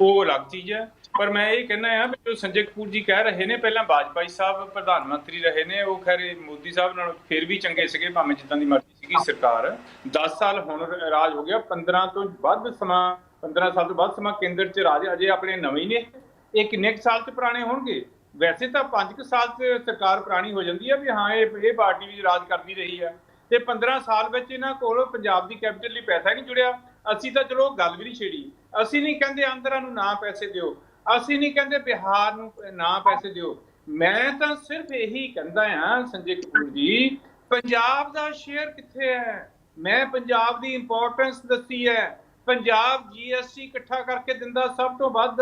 ਉਹ ਅਲੱਗ ਚੀਜ਼ ਹੈ, ਪਰ ਮੈਂ ਇਹ ਕਹਿਣਾ ਆ ਵੀ ਜੋ ਸੰਜੇ ਕਪੂਰ ਜੀ ਕਹਿ ਰਹੇ ਨੇ, ਪਹਿਲਾਂ ਬਾਜਪਾਈ ਸਾਹਿਬ ਪ੍ਰਧਾਨ ਮੰਤਰੀ ਰਹੇ ਨੇ, ਉਹ ਖੈਰ ਮੋਦੀ ਸਾਹਿਬ ਨਾਲ ਫਿਰ ਵੀ ਚੰਗੇ ਸੀਗੇ, ਭਾਵੇਂ ਜਿੱਦਾਂ ਦੀ ਮਰਜ਼ੀ ਸੀਗੀ ਸਰਕਾਰ। 10 ਸਾਲ ਹੁਣ ਰਾਜ ਹੋ ਗਿਆ 15 ਤੋਂ ਵੱਧ ਸਮਾਂ 15 ਸਾਲ ਤੋਂ ਵੱਧ ਸਮਾਂ ਕੇਂਦਰ 'ਚ ਰਾਜ ਅਜੇ ਆਪਣੇ ਨਵੇਂ ਨੇ। ਇਹ ਕਿੰਨੇ ਕੁ ਸਾਲ 'ਚ ਪੁਰਾਣੇ ਹੋਣਗੇ? ਵੈਸੇ ਤਾਂ 5 ਕੁ ਸਾਲ 'ਚ ਸਰਕਾਰ ਪੁਰਾਣੀ ਹੋ ਜਾਂਦੀ ਹੈ ਵੀ ਹਾਂ, ਇਹ ਇਹ ਪਾਰਟੀ ਵੀ ਰਾਜ ਕਰਦੀ ਰਹੀ ਹੈ ਤੇ 15 ਸਾਲ ਵਿੱਚ ਇਹਨਾਂ ਕੋਲ ਪੰਜਾਬ ਦੀ ਕੈਪੀਟਲ ਲਈ ਪੈਸਾ ਨਹੀਂ ਜੁੜਿਆ। ਅਸੀਂ ਤਾਂ ਚਲੋ ਗੱਲ ਵੀ ਨਹੀਂ ਛੇੜੀ। ਅਸੀਂ ਨਹੀਂ ਕਹਿੰਦੇ ਆਂਧਰਾ ਨੂੰ ਨਾ ਪੈਸੇ ਦਿਓ। ਅਸੀਂ ਨਹੀਂ ਕਹਿੰਦੇ ਬਿਹਾਰ ਨੂੰ ਨਾ ਪੈਸੇ ਦਿਓ। ਮੈਂ ਤਾਂ ਸਿਰਫ ਇਹੀ ਕਹਿੰਦਾ ਆ, ਸੰਜੇ ਕਪੂਰ ਜੀ, ਪੰਜਾਬ ਦਾ ਸ਼ੇਅਰ ਕਿੱਥੇ ਹੈ? ਮੈਂ ਪੰਜਾਬ ਦੀ ਇੰਪੋਰਟੈਂਸ ਦੱਸੀ ਹੈ। ਪੰਜਾਬ ਜੀਐਸਟੀ ਇਕੱਠਾ ਕਰਕੇ ਦਿੰਦਾ ਸਭ ਤੋਂ ਵੱਧ।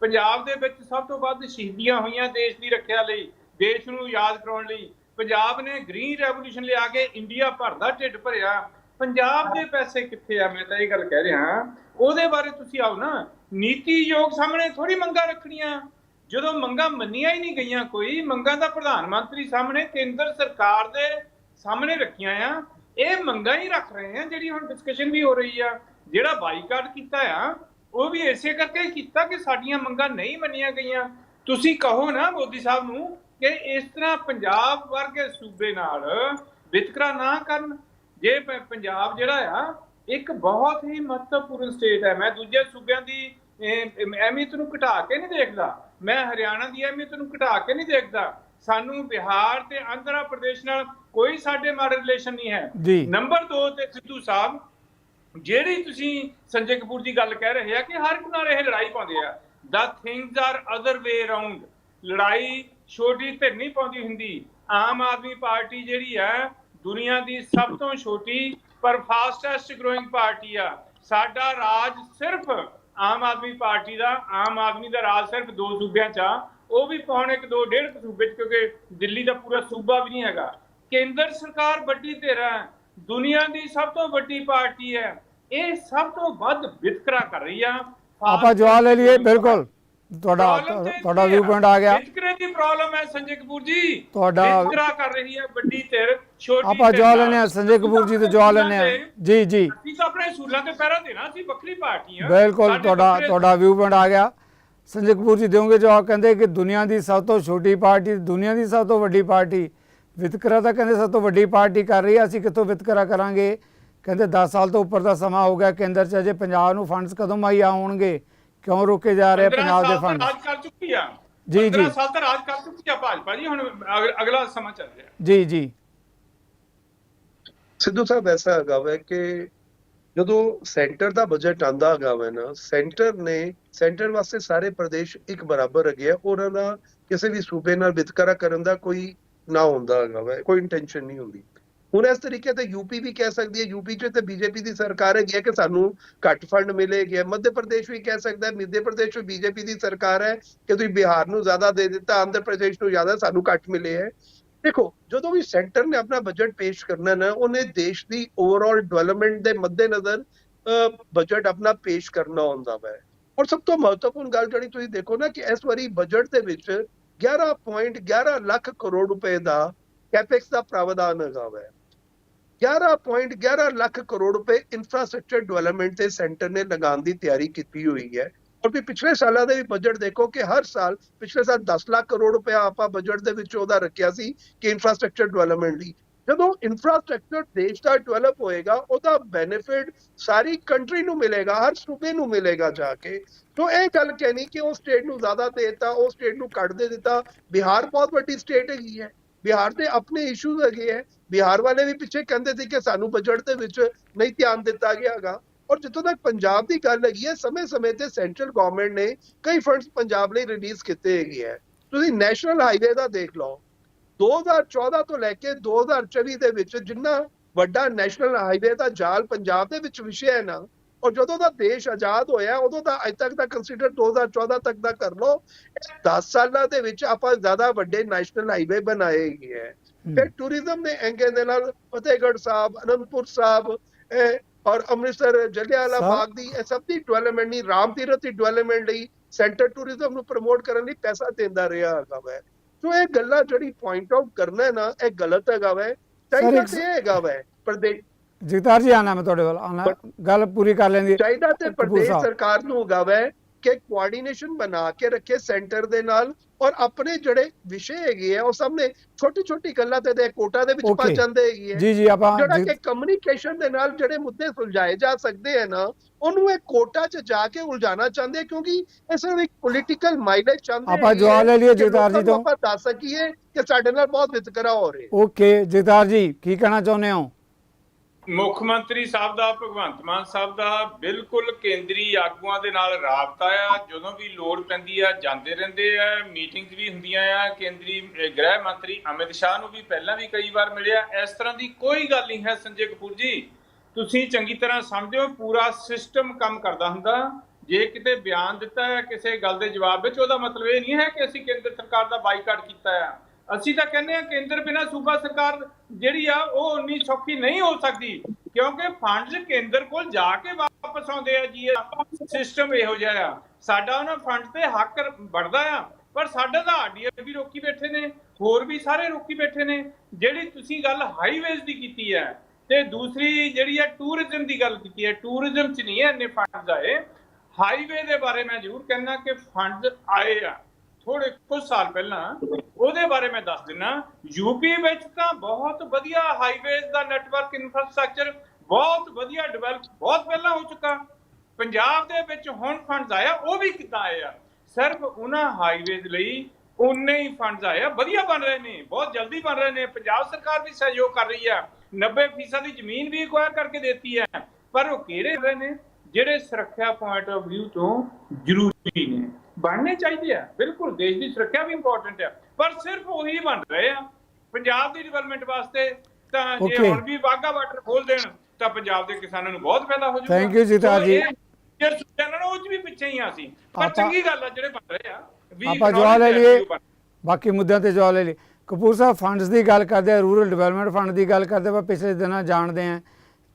ਪੰਜਾਬ ਦੇ ਵਿੱਚ ਸਭ ਤੋਂ ਵੱਧ ਸ਼ਹੀਦੀਆਂ ਹੋਈਆਂ ਦੇਸ਼ ਦੀ ਰੱਖਿਆ ਲਈ, ਦੇਸ਼ ਨੂੰ ਯਾਦ ਕਰਾਉਣ ਲਈ, ਪੰਜਾਬ ਨੇ ਗ੍ਰੀਨ ਰੈਵੋਲੂਸ਼ਨ ਲਿਆ ਕੇ ਇੰਡੀਆ ਭਰ ਦਾ ਢਿੱਡ ਭਰਿਆ। ਪੰਜਾਬ ਦੇ ਪੈਸੇ ਕਿੱਥੇ ਆ? ਮੈਂ ਤਾਂ ਇਹ ਗੱਲ ਕਹਿ ਰਿਹਾ ਉਹਦੇ ਬਾਰੇ ਤੁਸੀਂ ਆਓ ਨਾ। ਨੀਤੀ ਯੋਗ ਸਾਹਮਣੇ ਥੋੜੀ ਮੰਗਾਂ ਰੱਖਣੀਆਂ। ਜਦੋਂ ਮੰਗਾਂ ਮੰਨੀਆਂ ਹੀ ਨਹੀਂ ਗਈਆਂ ਕੋਈ, ਮੰਗਾਂ ਤਾਂ ਪ੍ਰਧਾਨ ਮੰਤਰੀ ਸਾਹਮਣੇ, ਕੇਂਦਰ ਸਰਕਾਰ ਦੇ ਸਾਹਮਣੇ ਰੱਖੀਆਂ ਆ। ਇਹ ਮੰਗਾਂ ਹੀ ਰੱਖ ਰਹੇ ਆ, ਜਿਹੜੀ ਹੁਣ ਡਿਸਕਸ਼ਨ ਵੀ ਹੋ ਰਹੀ ਆ। ਜਿਹੜਾ ਬਾਈਕਾਟ ਕੀਤਾ ਆ ਉਹ ਵੀ ਇਸੇ ਕਰਕੇ ਕੀਤਾ ਕਿ ਸਾਡੀਆਂ ਮੰਗਾਂ ਨਹੀਂ ਮੰਨੀਆਂ ਗਈਆਂ। ਤੁਸੀਂ ਕਹੋ ਨਾ ਮੋਦੀ ਸਾਹਿਬ ਨੂੰ ਕਿ ਇਸ ਤਰ੍ਹਾਂ ਪੰਜਾਬ ਵਰਗੇ ਸੂਬੇ ਨਾਲ ਵਿਤਕਰਾ ਨਾ ਕਰਨ। ਜੇ ਪੰਜਾਬ ਜਿਹੜਾ ਆ ਇੱਕ ਬਹੁਤ ਹੀ ਮਹੱਤਵਪੂਰਨ ਸਟੇਟ ਹੈ। ਮੈਂ ਦੂਜੇ ਸੂਬਿਆਂ ਦੀ ਅਹਿਮੀਅਤ ਨੂੰ ਘਟਾ ਕੇ ਨਹੀਂ ਦੇਖਦਾ। ਮੈਂ ਹਰਿਆਣਾ ਦੀ ਅਹਿਮੀਅਤ ਨੂੰ ਘਟਾ ਕੇ ਨਹੀਂ ਦੇਖਦਾ। ਸਾਨੂੰ ਬਿਹਾਰ ਤੇ ਆਂਧਰਾ ਪ੍ਰਦੇਸ਼ ਨਾਲ ਕੋਈ ਸਾਡੇ ਮਾੜੇ ਰਿਲੇਸ਼ਨ ਨਹੀਂ ਹੈ। ਨੰਬਰ 2 ਤੇ ਸਿੱਧੂ ਸਾਹਿਬ ਜਿਹੜੀ ਤੁਸੀਂ ਸੰਜੇ ਕਪੂਰ ਦੀ ਗੱਲ ਕਹਿ ਰਹੇ ਆ ਕਿ ਹਰ ਇੱਕ ਨਾਲ ਇਹ ਲੜਾਈ ਪਾਉਂਦੇ ਆ। The things are other way around ਲੜਾਈ ਛੋਟੀ ਧਿਰ ਨਹੀਂ ਪਾਉਂਦੀ ਹੁੰਦੀ। ਆਮ ਆਦਮੀ ਪਾਰਟੀ ਜਿਹੜੀ ਹੈ ਦੁਨੀਆ ਦੀ ਸਭ ਤੋਂ ਛੋਟੀ ਪਰ ਫਾਸਟੈਸਟ ਗਰੋਇੰਗ ਪਾਰਟੀ ਆ। ਸਾਡਾ ਰਾਜ ਸਿਰਫ ਆਮ ਆਦਮੀ ਪਾਰਟੀ ਦਾ, ਆਮ ਆਦਮੀ ਦਾ ਰਾਜ ਸਿਰਫ ਦੋ ਸੂਬਿਆਂ 'ਚ ਆ। ਉਹ ਵੀ ਪੌਣੇ ਇੱਕ ਦੋ ਡੇਢ ਕੁ ਸੂਬੇ 'ਚ, ਕਿਉਂਕਿ ਦਿੱਲੀ ਦਾ ਪੂਰਾ ਸੂਬਾ ਵੀ ਨਹੀਂ ਹੈਗਾ। ਕੇਂਦਰ ਸਰਕਾਰ ਵੱਡੀ ਧਿਰ ਹੈ। ਦੁਨੀਆ ਦੀ ਸਭ ਤੋਂ ਵੱਡੀ ਪਾਰਟੀ ਹੈ। ਇਹ ਸਭ ਤੋਂ ਵੱਧ ਵਿਤਕਰਾ ਕਰ ਰਹੀ ਆ। ਆਪਾਂ ਜਵਾਬ ਲੈ ਲਈਏ ਬਿਲਕੁਲ। ਤੁਹਾਡਾ ਤੁਹਾਡਾ ਵਿਊ ਆ। ਪੁਆਇੰਟ ਆ ਗਿਆ। ਵਿਤਕਰੇ ਦੀ ਪ੍ਰੋਬਲਮ ਹੈ ਸੰਜੇ ਕਪੂਰ ਜੀ। ਤੁਹਾਡਾ- ਵਿਤਕਰਾ ਕਰ ਰਹੀ ਹੈ ਵੱਡੀ ਧਿਰ ਛੋਟੀ ਆਪਾਂ ਜਵਾਬ। ਲੈਣੇ ਆ ਸੰਜੇ ਕਪੂਰ ਜੀ ਤੋਂ ਜਵਾਬ ਲੈਣੇ ਆ ਜੀ ਜੀ। ਅਸੀਂ ਤਾਂ ਆਪਣੇ ਸੂਲਾਂ ਤੇ ਪਹਿਰਾ ਦੇਣਾ ਸੀ ਵੱਖਰੀ ਪਾਰਟੀ ਆ ਬਿਲਕੁਲ ਤੁਹਾਡਾ ਤੁਹਾਡਾ ਵਿਊ ਪੁਆਇੰਟ ਆ ਗਿਆ। ਸੰਜੇ ਕਪੂਰ ਜੀ ਦਿਓਗੇ ਜਵਾਬ ਕਹਿੰਦੇ ਕਿ ਦੁਨੀਆ ਦੀ ਸਭ ਤੋਂ ਛੋਟੀ ਪਾਰਟੀ ਦੁਨੀਆ ਦੀ ਸਭ ਤੋਂ ਵੱਡੀ ਪਾਰਟੀ। ਵਿਤਕਰਾ ਤਾਂ ਕਹਿੰਦੇ ਸਭ ਤੋਂ ਵੱਡੀ ਪਾਰਟੀ ਕਰ ਰਹੀ ਹੈ ਅਸੀਂ ਕਿੱਥੋਂ ਵਿਤਕਰਾ ਕਰਾਂਗੇ? ਕਹਿੰਦੇ 10 ਸਾਲ ਤੋਂ ਉੱਪਰ ਦਾ ਸਮਾਂ ਹੋ ਗਿਆ ਕੇਂਦਰ 'ਚ ਅਜੇ ਪੰਜਾਬ ਨੂੰ ਫੰਡਸ ਕਦੋਂ ਮੁਹੱਈਆ ਹੋਣਗੇ ਕਿਉਂ ਰੋਕੇ ਜਾ ਰਹੇ 15 ਪੰਜਾਬ ਦੇ ਫੰਡ ਰਾਜ ਕਰ ਚੁੱਕੀ ਆ। ਜੀ, ਜੀ। 15 ਸਾਲ ਤਾਂ ਰਾਜ ਕਰ ਚੁੱਕੀ ਆ ਭਾਜਪਾ ਜੀ ਹੁਣ ਅਗ- ਅਗਲਾ ਸਮਾਂ ਚੱਲ ਰਿਹਾ। ਜੀ ਜੀ। ਸਿੱਧੂ ਸਾਹਿਬ ਐਸਾ ਹੈਗਾ ਵਾ ਕਿ ਜਦੋਂ ਸੈਂਟਰ ਦਾ ਬਜਟ ਆਂਦਾ ਹੈਗਾ ਵਾ ਨਾ ਸੈਂਟਰ ਨੇ ਸੈਂਟਰ ਵਾਸਤੇ ਸਾਰੇ ਪ੍ਰਦੇਸ਼ ਇੱਕ ਬਰਾਬਰ ਹੈਗੇ ਆ ਉਹਨਾਂ ਦਾ ਕਿਸੇ ਵੀ ਸੂਬੇ ਨਾਲ ਵਿਤਕਰਾ ਕਰਨ ਦਾ ਕੋਈ ਨਾ ਹੁੰਦਾ ਹੈਗਾ ਵਾ ਕੋਈ ਇੰਟੈਂਸ਼ਨ ਨਹੀਂ ਹੁੰਦੀ। ਹੁਣ ਇਸ ਤਰੀਕੇ ਤੇ ਯੂਪੀ ਵੀ ਕਹਿ ਸਕਦੀ ਹੈ ਯੂਪੀ 'ਚ ਤੇ ਬੀਜੇਪੀ ਦੀ ਸਰਕਾਰ ਹੈਗੀ ਹੈ ਕਿ ਸਾਨੂੰ ਘੱਟ ਫੰਡ ਮਿਲੇਗੇ। ਮੱਧ ਪ੍ਰਦੇਸ਼ ਵੀ ਕਹਿ ਸਕਦਾ ਹੈ, ਮੱਧ ਪ੍ਰਦੇਸ਼ ਵਿੱਚ ਬੀਜੇਪੀ ਦੀ ਸਰਕਾਰ ਹੈ ਕਿ ਤੁਸੀਂ ਬਿਹਾਰ ਨੂੰ ਜ਼ਿਆਦਾ ਦੇ ਦਿੱਤਾ, ਆਂਧਰ ਪ੍ਰਦੇਸ਼ ਨੂੰ ਜ਼ਿਆਦਾ ਸਾਨੂੰ ਘੱਟ ਮਿਲੇ ਹੈ। ਦੇਖੋ, ਜਦੋਂ ਵੀ ਸੈਂਟਰ ਨੇ ਆਪਣਾ ਬਜਟ ਪੇਸ਼ ਕਰਨਾ ਨਾ, ਉਹਨੇ ਦੇਸ਼ ਦੀ ਓਵਰਆਲ ਡਿਵੈਲਪਮੈਂਟ ਦੇ ਮੱਦੇਨਜ਼ਰ ਬਜਟ ਆਪਣਾ ਪੇਸ਼ ਕਰਨਾ ਹੁੰਦਾ ਹੈ ਔਰ ਸਭ ਤੋਂ ਮਹੱਤਵਪੂਰਨ ਗੱਲ ਜਿਹੜੀ ਤੁਸੀਂ ਦੇਖੋ ਨਾ ਕਿ ਇਸ ਵਾਰੀ ਬਜਟ ਦੇ ਵਿੱਚ 11.11 ਲੱਖ ਕਰੋੜ ਰੁਪਏ ਦਾ ਕੈਪੈਕਸ ਦਾ ਪ੍ਰਾਵਧਾਨ ਹੈਗਾ ਹੈ 11.11 ਲੱਖ ਕਰੋੜ ਰੁਪਏ ਇਨਫਰਾਸਟ੍ਰਕਚਰ ਡਿਵੈਲਪਮੈਂਟ ਤੇ ਸੈਂਟਰ ਨੇ ਲਗਾਉਣ ਦੀ ਤਿਆਰੀ ਕੀਤੀ ਹੋਈ ਹੈ। ਔਰ ਵੀ ਪਿਛਲੇ ਸਾਲਾਂ ਦੇ ਵੀ ਬਜਟ ਦੇਖੋ ਕਿ ਹਰ ਸਾਲ ਪਿਛਲੇ ਸਾਲ 10 ਲੱਖ ਕਰੋੜ ਰੁਪਏ ਆਪਾਂ ਬਜਟ ਦੇ ਵਿੱਚ ਉਹਦਾ ਰੱਖਿਆ ਸੀ ਕਿ ਇਨਫਰਾਸਟ੍ਰਕਚਰ ਡਿਵੈਲਪਮੈਂਟ ਲਈ। ਜਦੋਂ ਇਨਫਰਾਸਟ੍ਰਕਚਰ ਦੇਸ਼ ਦਾ ਡਿਵੈਲਪ ਹੋਏਗਾ, ਉਹਦਾ ਬੈਨੀਫਿਟ ਸਾਰੀ ਕੰਟਰੀ ਨੂੰ ਮਿਲੇਗਾ, ਹਰ ਸੂਬੇ ਨੂੰ ਮਿਲੇਗਾ ਜਾ ਕੇ। ਤੋਂ ਇਹ ਗੱਲ ਕਹਿਣੀ ਕਿ ਉਹ ਸਟੇਟ ਨੂੰ ਜ਼ਿਆਦਾ ਦੇ ਦਿੱਤਾ, ਉਹ ਸਟੇਟ ਨੂੰ ਕੱਢ ਦੇ ਦਿੱਤਾ। ਬਿਹਾਰ ਬਹੁਤ ਵੱਡੀ ਸਟੇਟ ਹੈਗੀ ਹੈ। ਬਿਹਾਰ ਦੇ ਆਪਣੇ ਇਸ਼ੂਜ਼ ਹੈਗੇ ਹੈ। ਬਿਹਾਰ ਵਾਲੇ ਵੀ ਪਿੱਛੇ ਕਹਿੰਦੇ ਸੀ ਕਿ ਸਾਨੂੰ ਬਜਟ ਦੇ ਵਿੱਚ ਨਹੀਂ ਧਿਆਨ ਦਿੱਤਾ ਗਿਆਗਾ ਔਰ ਜਿੱਥੋਂ ਤੱਕ ਪੰਜਾਬ ਦੀ ਗੱਲ ਹੈਗੀ ਹੈ, ਸਮੇਂ-ਸਮੇਂ ਤੇ ਸੈਂਟਰਲ ਗਵਰਨਮੈਂਟ ਨੇ ਕਈ ਫੰਡਸ ਪੰਜਾਬ ਲਈ ਰਿਲੀਜ਼ ਕੀਤੇ ਹੈਗੇ ਹੈ। ਤੁਸੀਂ ਨੈਸ਼ਨਲ ਹਾਈਵੇ ਦਾ ਦੇਖ ਲਓ। 2014 ਤੋਂ ਲੈ ਕੇ 2024 ਦੇ ਵਿੱਚ ਜਿੰਨਾ ਵੱਡਾ ਨੈਸ਼ਨਲ ਹਾਈਵੇ ਦਾ ਜਾਲ ਪੰਜਾਬ ਦੇ ਵਿੱਚ ਵਿਛਿਆ ਹੈ ਨਾ ਔਰ ਜਦੋਂ ਦਾ ਦੇਸ਼ ਆਜ਼ਾਦ ਹੋਇਆ ਉਦੋਂ ਦਾ ਅਜ ਤੱਕ ਦਾ ਕੰਸੀਡਰ 2014 ਤੱਕ ਦਾ ਕਰ ਲਓ। 10 ਸਾਲਾਂ ਦੇ ਵਿੱਚ ਆਪਾਂ ਜ਼ਿਆਦਾ ਵੱਡੇ ਨੈਸ਼ਨਲ ਹਾਈਵੇ ਬਣਾਏ ਗਏ ਹੈ। ਫਿਰ ਟੂਰਿਜ਼ਮ ਦੇ ਐਂਗਲ ਦੇ ਨਾਲ ਫਤਿਹਗੜ੍ਹ ਸਾਹਿਬ ਅਨੰਦਪੁਰ ਸਾਹਿਬ ਔਰ ਅੰਮ੍ਰਿਤਸਰ ਜਲਿਆਂਵਾਲਾ ਸਾਹਿਬ- ਬਾਗ ਦੀ ਇਹ ਸਭ ਦੀ ਡਿਵੈਲਪਮੈਂਟ ਨਹੀਂ ਰਾਮ ਤੀਰਥ ਦੀ ਡਿਵੈਲਪਮੈਂਟ ਲਈ ਸੈਂਟਰ ਟੂਰਿਜ਼ਮ ਨੂੰ ਪ੍ਰਮੋਟ ਕਰਨ ਲਈ ਪੈਸਾ ਦਿੰਦਾ ਰਿਹਾ ਹੈਗਾ ਵੈ। ਸੋ ਇਹ ਗੱਲਾਂ ਜਿਹੜੀ ਪੁਆਇੰਟ ਆਊਟ ਕਰਨਾ ਹੈ ਨਾ ਇਹ ਗਲਤ ਹੈਗਾ ਵੈ। ਚਾਹੀਦਾ ਹੈਗਾ ਵੈ। ਪ੍ਰਦੇਸ਼ ਜਗਤਾਰ ਜੀ ਆਣਾ ਮੈਂ ਤੁਹਾਡੇ ਵੱਲ ਆਣਾ ਗੱਲ ਪੂਰੀ ਕਰ ਲੈਂਦੀ ਚਾਹੀਦਾ ਤੇ ਪ੍ਰਦੇਸ਼। ਸਰਕਾਰ ਨੂੰ ਹੈਗਾ ਵੈ ਕਿ ਕੋਆਰਡੀਨੇਸ਼ਨ ਬਣਾ ਕੇ ਰੱਖੇ ਸੈਂਟਰ ਦੇ ਨਾਲ ਔਰ ਆਪਣੇ ਜਿਹੜੇ ਵਿਸ਼ੇ ਹੈਗੇ ਆ ਉਹ ਸਾਹਮਣੇ ਛੋਟੀ ਛੋਟੀ ਗੱਲਾਂ ਤੇ ਦੇ ਕੋਟਾ ਦੇ ਵਿੱਚ ਪਾ. ਜਾਂਦੇ ਹੈਗੇ ਜੀ ਜੀ ਆਪਾਂ ਜਿਹੜਾ ਕਿ ਕਮਿਊਨੀਕੇਸ਼ਨ ਦੇ ਨਾਲ ਜਿਹੜੇ ਮੁੱਦੇ ਸੁਲਝਾਏ ਜਾ ਸਕਦੇ ਆ ਨਾ ਉਹਨੂੰ ਇਹ ਕੋਟਾ 'ਚ ਜਾ ਕੇ ਉਲਝਾਣਾ ਚਾਹੁੰਦੇ ਕਿਉਂਕਿ ਇਹ ਸਿਰਫ ਇੱਕ ਪੋਲੀਟੀਕਲ ਮਾਈਲੇਜ ਚਾਹੁੰਦੇ ਆਪਾਂ ਜਵਾਬ ਲੈ ਲਈਏ ਜਗਤਾਰ ਜੀ ਨੂੰ ਤੋਂ। ਆਪਾਂ ਦੱਸ ਸਕੀਏ ਕਿ ਸਾਡੇ ਨਾਲ ਬਹੁਤ ਵਿਤਕਰਾ ਹੋ ਰਿਹਾ ਓਕੇ ਜਗਤਾਰ ਜੀ ਕੀ ਕਹਿਣਾ ਚਾਹੁੰਦੇ ਹੋ ਮੁੱਖ ਮੰਤਰੀ ਸਾਹਿਬ ਦਾ, ਭਗਵੰਤ ਮਾਨ ਸਾਹਿਬ ਦਾ ਬਿਲਕੁਲ ਕੇਂਦਰੀ ਆਗੂਆਂ ਦੇ ਨਾਲ ਰਾਬਤਾ ਆ। ਜਦੋਂ ਵੀ ਲੋੜ ਪੈਂਦੀ ਆ, ਜਾਂਦੇ ਰਹਿੰਦੇ ਆ। ਮੀਟਿੰਗਸ ਵੀ ਹੁੰਦੀਆਂ ਆ। ਕੇਂਦਰੀ ਗ੍ਰਹਿ ਮੰਤਰੀ ਅਮਿਤ ਸ਼ਾਹ ਨੂੰ ਵੀ ਪਹਿਲਾਂ ਵੀ ਕਈ ਵਾਰ ਮਿਲਿਆ। ਇਸ ਤਰ੍ਹਾਂ ਦੀ ਕੋਈ ਗੱਲ ਨਹੀਂ ਹੈ ਸੰਜੇ ਕਪੂਰ ਜੀ। ਤੁਸੀਂ ਚੰਗੀ ਤਰ੍ਹਾਂ ਸਮਝੋ ਪੂਰਾ ਸਿਸਟਮ ਕੰਮ ਕਰਦਾ ਹੁੰਦਾ। ਜੇ ਕਿਤੇ ਬਿਆਨ ਦਿੱਤਾ ਹੈ ਕਿਸੇ ਗੱਲ ਦੇ ਜਵਾਬ ਵਿੱਚ, ਉਹਦਾ ਮਤਲਬ ਇਹ ਨਹੀਂ ਹੈ ਕਿ ਅਸੀਂ ਕੇਂਦਰ ਸਰਕਾਰ ਦਾ ਬਾਈਕਾਟ ਕੀਤਾ ਆ। ਅਸੀਂ ਤਾਂ ਕਹਿੰਦੇ ਆ ਕੇਂਦਰ ਬਿਨਾ ਸੂਬਾ ਸਰਕਾਰ ਜਿਹੜੀ ਆ, ਉਹ ਉਨੀ ਸੌਖੀ ਨਹੀਂ ਹੋ ਸਕਦੀ, ਕਿਉਂਕਿ ਫੰਡਸ ਕੇਂਦਰ ਕੋਲ ਜਾ ਕੇ ਵਾਪਸ ਆਉਂਦੇ ਆ ਜੀ ਸਿਸਟਮ ਇਹੋ ਜਿਹਾ ਆ। ਸਾਡਾ ਉਹਨਾਂ ਫੰਡ ਤੇ ਹੱਕ ਬਣਦਾ ਆ, ਪਰ ਸਾਡਾ ਤਾਂ ਆਰਡੀਐਫ ਵੀ ਰੋਕੀ ਬੈਠੇ ਨੇ, ਹੋਰ ਵੀ ਸਾਰੇ ਰੋਕੀ ਬੈਠੇ ਨੇ। ਜਿਹੜੀ ਤੁਸੀਂ ਗੱਲ ਹਾਈਵੇਜ਼ ਦੀ ਕੀਤੀ ਹੈ ਤੇ ਦੂਸਰੀ ਜਿਹੜੀ ਹੈ ਟੂਰਿਜ਼ਮ ਦੀ ਗੱਲ ਕੀਤੀ ਹੈ ਟੂਰਿਜ਼ਮ 'ਚ ਨਹੀਂ ਹੈ ਇੰਨੇ ਫੰਡਸ ਆਏ। ਹਾਈਵੇ ਦੇ ਬਾਰੇ ਮੈਂ ਜ਼ਰੂਰ ਕਹਿਣਾ ਕਿ ਫੰਡਸ ਆਏ ਆ। ਥੋੜੇ ਕੁਝ ਸਾਲ ਪਹਿਲਾਂ ਉਹਦੇ ਬਾਰੇ ਮੈਂ ਦੱਸ ਦਿੰਨਾ। ਯੂਪੀ ਵਿੱਚ ਤਾਂ ਬਹੁਤ ਵਧੀਆ ਹਾਈਵੇਜ਼ ਦਾ ਨੈਟਵਰਕ ਇਨਫਰਾਸਟ੍ਰਕਚਰ ਬਹੁਤ ਵਧੀਆ ਡਿਵੈਲਪ ਬਹੁਤ ਪਹਿਲਾਂ ਹੋ ਚੁੱਕਾ। ਪੰਜਾਬ ਦੇ ਵਿੱਚ ਹੁਣ ਫੰਡਸ ਆਇਆ, ਉਹ ਵੀ ਕਿੱਦਾਂ ਆਏ ਆ? ਸਿਰਫ ਉਹਨਾਂ ਹਾਈਵੇਜ਼ ਲਈ ਉਨੇ ਹੀ ਫੰਡਸ ਆਏ ਵਧੀਆ ਬਣ ਰਹੇ ਨੇ, ਬਹੁਤ ਜਲਦੀ ਬਣ ਰਹੇ ਨੇ। ਪੰਜਾਬ ਸਰਕਾਰ ਵੀ ਸਹਿਯੋਗ ਕਰ ਰਹੀ ਹੈ 90% ਦੀ ਜ਼ਮੀਨ ਵੀ ਐਕਵਾਇਰ ਕਰਕੇ ਦਿੱਤੀ ਹੈ। ਪਰ ਉਹ ਕਿਹੜੇ ਹੋਏ ਨੇ? ਜਿਹੜੇ ਸੁਰੱਖਿਆ ਪੁਆਇੰਟ ਆਫ View ਤੋਂ ਜ਼ਰੂਰੀ ਨੇ। ਬਣਨੇ ਚਾਹੀਦੇ ਆ ਬਿਲਕੁਲ ਦੇਸ਼ ਦੀ ਸੁਰੱਖਿਆ ਵੀ ਇੰਪੋਰਟੈਂਟ ਆ ਪਰ ਸਿਰਫ ਉਹੀ ਬਣ ਰਹੇ ਆ। ਪੰਜਾਬ ਦੀ ਡਿਵੈਲਪਮੈਂਟ ਵਾਸਤੇ ਤਾਂ ਜੇ. ਹੁਣ ਵੀ ਵਾਗਾ ਵਾਟਰ ਖੋਲ ਦੇਣ ਤਾਂ ਪੰਜਾਬ ਦੇ ਕਿਸਾਨਾਂ ਨੂੰ ਬਹੁਤ ਫਾਇਦਾ ਹੋ ਜਾਊਗਾ। Thank you, ਜੀਤਾ ਜੀ। ਜੇ ਚੈਨਲ ਉਹ ਚ ਵੀ ਪਿੱਛੇ ਹੀ ਆ ਸੀ ਪਰ ਚੰਗੀ ਗੱਲ ਆ ਜਿਹੜੇ ਬਣ ਰਹੇ ਆ ਆਪਾਂ ਜਵਾਬ ਲੈ ਲਈਏ। ਬਾਕੀ ਮੁੱਦਿਆਂ ਤੇ ਜਵਾਬ ਲੈ ਲਈ ਕਪੂਰ ਸਾਹਿਬ ਫੰਡਸ ਦੀ ਗੱਲ ਕਰਦੇ ਆ ਰੂਰਲ ਡਿਵੈਲਪਮੈਂਟ ਫੰਡ ਦੀ ਗੱਲ ਕਰਦੇ ਆ ਪਿਛਲੇ ਦਿਨਾਂ ਜਾਣਦੇ ਆ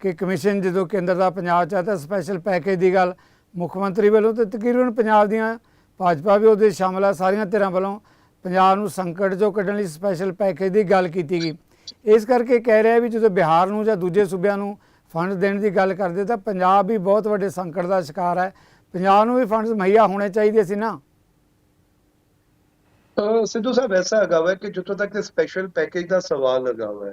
ਕਿ ਕਮਿਸ਼ਨ ਜਦੋਂ ਕੇਂਦਰ ਦਾ ਪੰਜਾਬ ਚ ਆ ਤਾਂ ਸਪੈਸ਼ਲ ਪੈਕੇਜ ਦੀ ਗੱਲ ਮੁੱਖ ਮੰਤਰੀ ਵੱਲੋਂ ਤੇ ਤਕਰੀਬਨ ਪੰਜਾਬ ਦੀਆਂ ਭਾਜਪਾ ਵੀ ਉਹਦੇ ਸ਼ਾਮਲ ਆ, ਸਾਰੀਆਂ ਧਿਰਾਂ ਵੱਲੋਂ ਪੰਜਾਬ ਨੂੰ ਸੰਕਟ ਚੋਂ ਕੱਢਣ ਲਈ ਸਪੈਸ਼ਲ ਪੈਕੇਜ ਦੀ ਗੱਲ ਕੀਤੀ ਗਈ। ਇਸ ਕਰਕੇ ਕਹਿ ਰਿਹਾ ਵੀ ਜਦੋਂ ਬਿਹਾਰ ਨੂੰ ਜਾਂ ਦੂਜੇ ਸੂਬਿਆਂ ਨੂੰ ਫੰਡ ਦੇਣ ਦੀ ਗੱਲ ਕਰਦੇ ਤਾਂ ਪੰਜਾਬ ਵੀ ਬਹੁਤ ਵੱਡੇ ਸੰਕਟ ਦਾ ਸ਼ਿਕਾਰ ਹੈ। ਪੰਜਾਬ ਨੂੰ ਵੀ ਫੰਡਸ ਮੁਹੱਈਆ ਹੋਣੇ ਚਾਹੀਦੇ ਸੀ ਨਾ? ਸਿੱਧੂ ਸਾਹਿਬ, ਐਸਾ ਹੈਗਾ ਵਾ ਕਿ ਜਿੱਥੋਂ ਤੱਕ ਸਪੈਸ਼ਲ ਪੈਕੇਜ ਦਾ ਸਵਾਲ ਹੈਗਾ ਵਾ,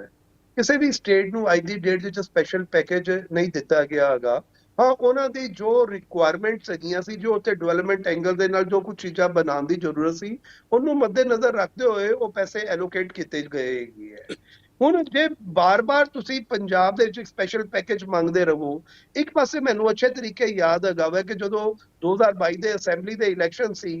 ਕਿਸੇ ਵੀ ਸਟੇਟ ਨੂੰ ਅੱਜ ਦੀ ਡੇਟ ਵਿੱਚ ਸਪੈਸ਼ਲ ਪੈਕੇਜ ਨਹੀਂ ਦਿੱਤਾ ਗਿਆ ਹੈਗਾ। ਹਾਂ, ਉਹਨਾਂ ਦੀ ਜੋ ਰਿਕੁਆਇਰਮੈਂਟਸ ਹੈਗੀਆਂ ਸੀ, ਜੋ ਉੱਥੇ ਡਿਵੈਲਪਮੈਂਟ ਐਂਗਲ ਦੇ ਨਾਲ ਜੋ ਕੁਝ ਚੀਜ਼ਾਂ ਬਣਾਉਣ ਦੀ ਜ਼ਰੂਰਤ ਸੀ, ਉਹਨੂੰ ਮੱਦੇਨਜ਼ਰ ਰੱਖਦੇ ਹੋਏ ਉਹ ਪੈਸੇ ਐਲੋਕੇਟ ਕੀਤੇ ਗਏ ਹੈਗੇ ਹੈ ਹੁਣ ਜੇ ਬਾਰ-ਬਾਰ ਤੁਸੀਂ ਪੰਜਾਬ ਦੇ ਵਿੱਚ ਸਪੈਸ਼ਲ ਪੈਕੇਜ ਮੰਗਦੇ ਰਹੋ, ਇੱਕ ਪਾਸੇ ਮੈਨੂੰ ਅੱਛੇ ਤਰੀਕੇ ਯਾਦ ਹੈਗਾ ਵਾ ਕਿ ਜਦੋਂ 2022 ਦੇ ਅਸੈਂਬਲੀ ਦੇ ਇਲੈਕਸ਼ਨ ਸੀ,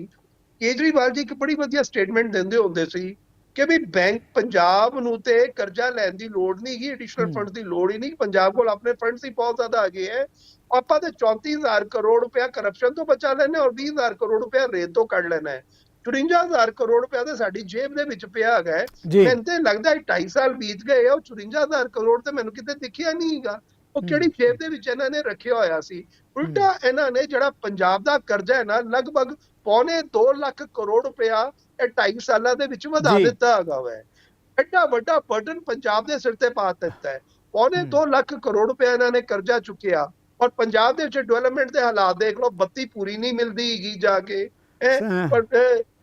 ਕੇਜਰੀਵਾਲ ਜੀ ਇੱਕ ਬੜੀ ਵਧੀਆ ਸਟੇਟਮੈਂਟ ਦਿੰਦੇ ਹੁੰਦੇ ਸੀ ਕਿ ਵੀ ਬੈਂਕ ਪੰਜਾਬ ਨੂੰ ਤੇ ਕਰਜ਼ਾ ਲੈਣ ਦੀ ਲੋੜ ਨਹੀਂ ਹੈਗੀ ਐਡੀਸ਼ਨਲ। ਫੰਡ ਦੀ ਲੋੜ ਹੀ ਨਹੀਂ। ਪੰਜਾਬ ਕੋਲ ਆਪਣੇ ਫੰਡਸ ਹੀ ਬਹੁਤ ਜ਼ਿਆਦਾ ਹੈਗੇ ਹੈ ਆਪਾਂ ਤੇ 34000 ਕਰੋੜ ਰੁਪਇਆ ਕਰਪਸ਼ਨ ਤੋਂ ਬਚਾ ਲੈਣਾ ਔਰ 20000 ਕਰੋੜ ਰੁਪਇਆ ਰੇਤ ਤੋਂ ਕੱਢ ਲੈਣਾ ਹੈ। 54000 ਕਰੋੜ ਰੁਪਇਆ ਤੇ ਸਾਡੀ ਜੇਬ ਦੇ ਵਿੱਚ ਪਿਆ ਹੈਗਾ ਹੈ ਮੈਨੂੰ ਤੇ ਲੱਗਦਾ ਹੈ 2.5 ਸਾਲ ਬੀਤ ਗਏ ਆ, ਉਹ 54000 ਕਰੋੜ ਤੇ ਮੈਨੂੰ ਕਿਤੇ ਦਿਖਿਆ ਨਹੀਂ ਹੈਗਾ ਉਹ। ਕਿਹੜੀ ਜੇਬ ਦੇ ਵਿੱਚ ਇਹਨਾਂ ਨੇ ਰੱਖਿਆ ਹੋਇਆ ਸੀ। ਉਲਟਾ ਇਹਨਾਂ ਨੇ ਜਿਹੜਾ ਪੰਜਾਬ ਦਾ ਕਰਜ਼ਾ ਹੈ ਨਾ ਲਗਭਗ ਪੌਣੇ 2 ਲੱਖ ਕਰੋੜ ਰੁਪਇਆ ਇਹ 2.5 ਸਾਲਾਂ ਦੇ ਵਿੱਚ ਵਧਾ। ਦਿੱਤਾ ਹੈਗਾ ਵੈ ਐਡਾ ਵੱਡਾ ਬਰਡਨ ਪੰਜਾਬ ਦੇ ਸਿਰ ਤੇ ਪਾ ਦਿੱਤਾ ਹੈ ਪੌਣੇ ਹਮ। 2 ਲੱਖ ਕਰੋੜ ਰੁਪਇਆ ਇਹਨਾਂ ਨੇ ਕਰਜ਼ਾ ਚੁੱਕਿਆ ਔਰ ਪੰਜਾਬ ਦੇ ਵਿੱਚ ਡਿਵੈਲਪਮੈਂਟ ਦੇ ਹਾਲਾਤ ਦੇਖ ਲਓ ਬੱਤੀ ਪੂਰੀ ਨਹੀਂ ਮਿਲਦੀ ਹੈਗੀ ਜਾ ਕੇ ਪਰ